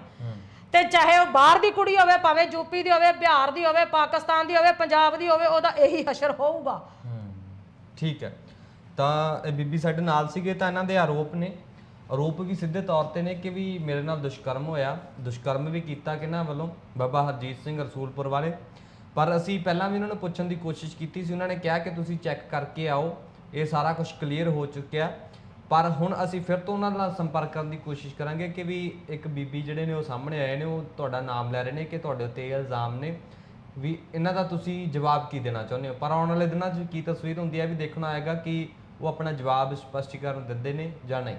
ਤੇ ਚਾਹੇ ਉਹ ਬਾਹਰ ਦੀ ਕੁੜੀ ਹੋਵੇ ਭਾਵੇਂ ਯੂਪੀ ਦੀ ਹੋਵੇ ਬਿਹਾਰ ਦੀ ਹੋਵੇ ਪਾਕਿਸਤਾਨ ਦੀ ਹੋਵੇ ਪੰਜਾਬ ਦੀ ਹੋਵੇ ਉਹਦਾ ਇਹੀ ਹਸ਼ਰ ਹੋਊਗਾ। ਠੀਕ ਹੈ। ਤਾਂ ਇਹ ਬੀਬੀ ਸਾਡੇ ਨਾਲ ਸੀਗੇ ਤਾਂ ਇਹਨਾਂ ਦੇ ਆਰੋਪ ਨੇ। ਆਰੋਪ ਵੀ ਸਿੱਧੇ ਤੌਰ ਤੇ ਨੇ ਕਿ ਵੀ ਮੇਰੇ ਨਾਲ ਦੁਸ਼ਕਰਮ ਹੋਇਆ। ਦੁਸ਼ਕਰਮ ਵੀ ਕੀਤਾ ਕਿਹਨਾਂ ਵੱਲੋਂ? ਬਾਬਾ ਹਰਜੀਤ ਸਿੰਘ ਰਸੂਲਪੁਰ ਵਾਲੇ। ਪਰ ਅਸੀਂ ਪਹਿਲਾਂ ਵੀ ਉਹਨਾਂ ਨੂੰ ਪੁੱਛਣ ਦੀ ਕੋਸ਼ਿਸ਼ ਕੀਤੀ ਸੀ, ਉਹਨਾਂ ਨੇ ਕਿਹਾ ਕਿ ਤੁਸੀਂ ਚੈੱਕ ਕਰਕੇ ਆਓ, ਇਹ ਸਾਰਾ ਕੁਝ ਕਲੀਅਰ ਹੋ ਚੁੱਕਿਆ। ਪਰ ਹੁਣ ਅਸੀਂ ਫਿਰ ਤੋਂ ਉਹਨਾਂ ਨਾਲ ਸੰਪਰਕ ਕਰਨ ਦੀ ਕੋਸ਼ਿਸ਼ ਕਰਾਂਗੇ ਕਿ ਵੀ ਇੱਕ ਬੀਬੀ ਜਿਹੜੇ ਨੇ ਉਹ ਸਾਹਮਣੇ ਆਏ ਨੇ, ਉਹ ਤੁਹਾਡਾ ਨਾਮ ਲੈ ਰਹੇ ਨੇ ਕਿ ਤੁਹਾਡੇ ਉੱਤੇ ਇਹ ਇਲਜ਼ਾਮ ਨੇ ਵੀ ਇਹਨਾਂ ਦਾ ਤੁਸੀਂ ਜਵਾਬ ਕੀ ਦੇਣਾ ਚਾਹੁੰਦੇ ਹੋ? ਪਰ ਆਉਣ ਵਾਲੇ ਦਿਨਾਂ 'ਚ ਕੀ ਤਸਵੀਰ ਹੁੰਦੀ ਹੈ ਵੀ ਦੇਖਣਾ ਆਏਗਾ ਕਿ ਉਹ ਆਪਣਾ ਜਵਾਬ ਸਪਸ਼ਟੀਕਰਨ ਦਿੰਦੇ ਨੇ ਜਾਂ ਨਹੀਂ।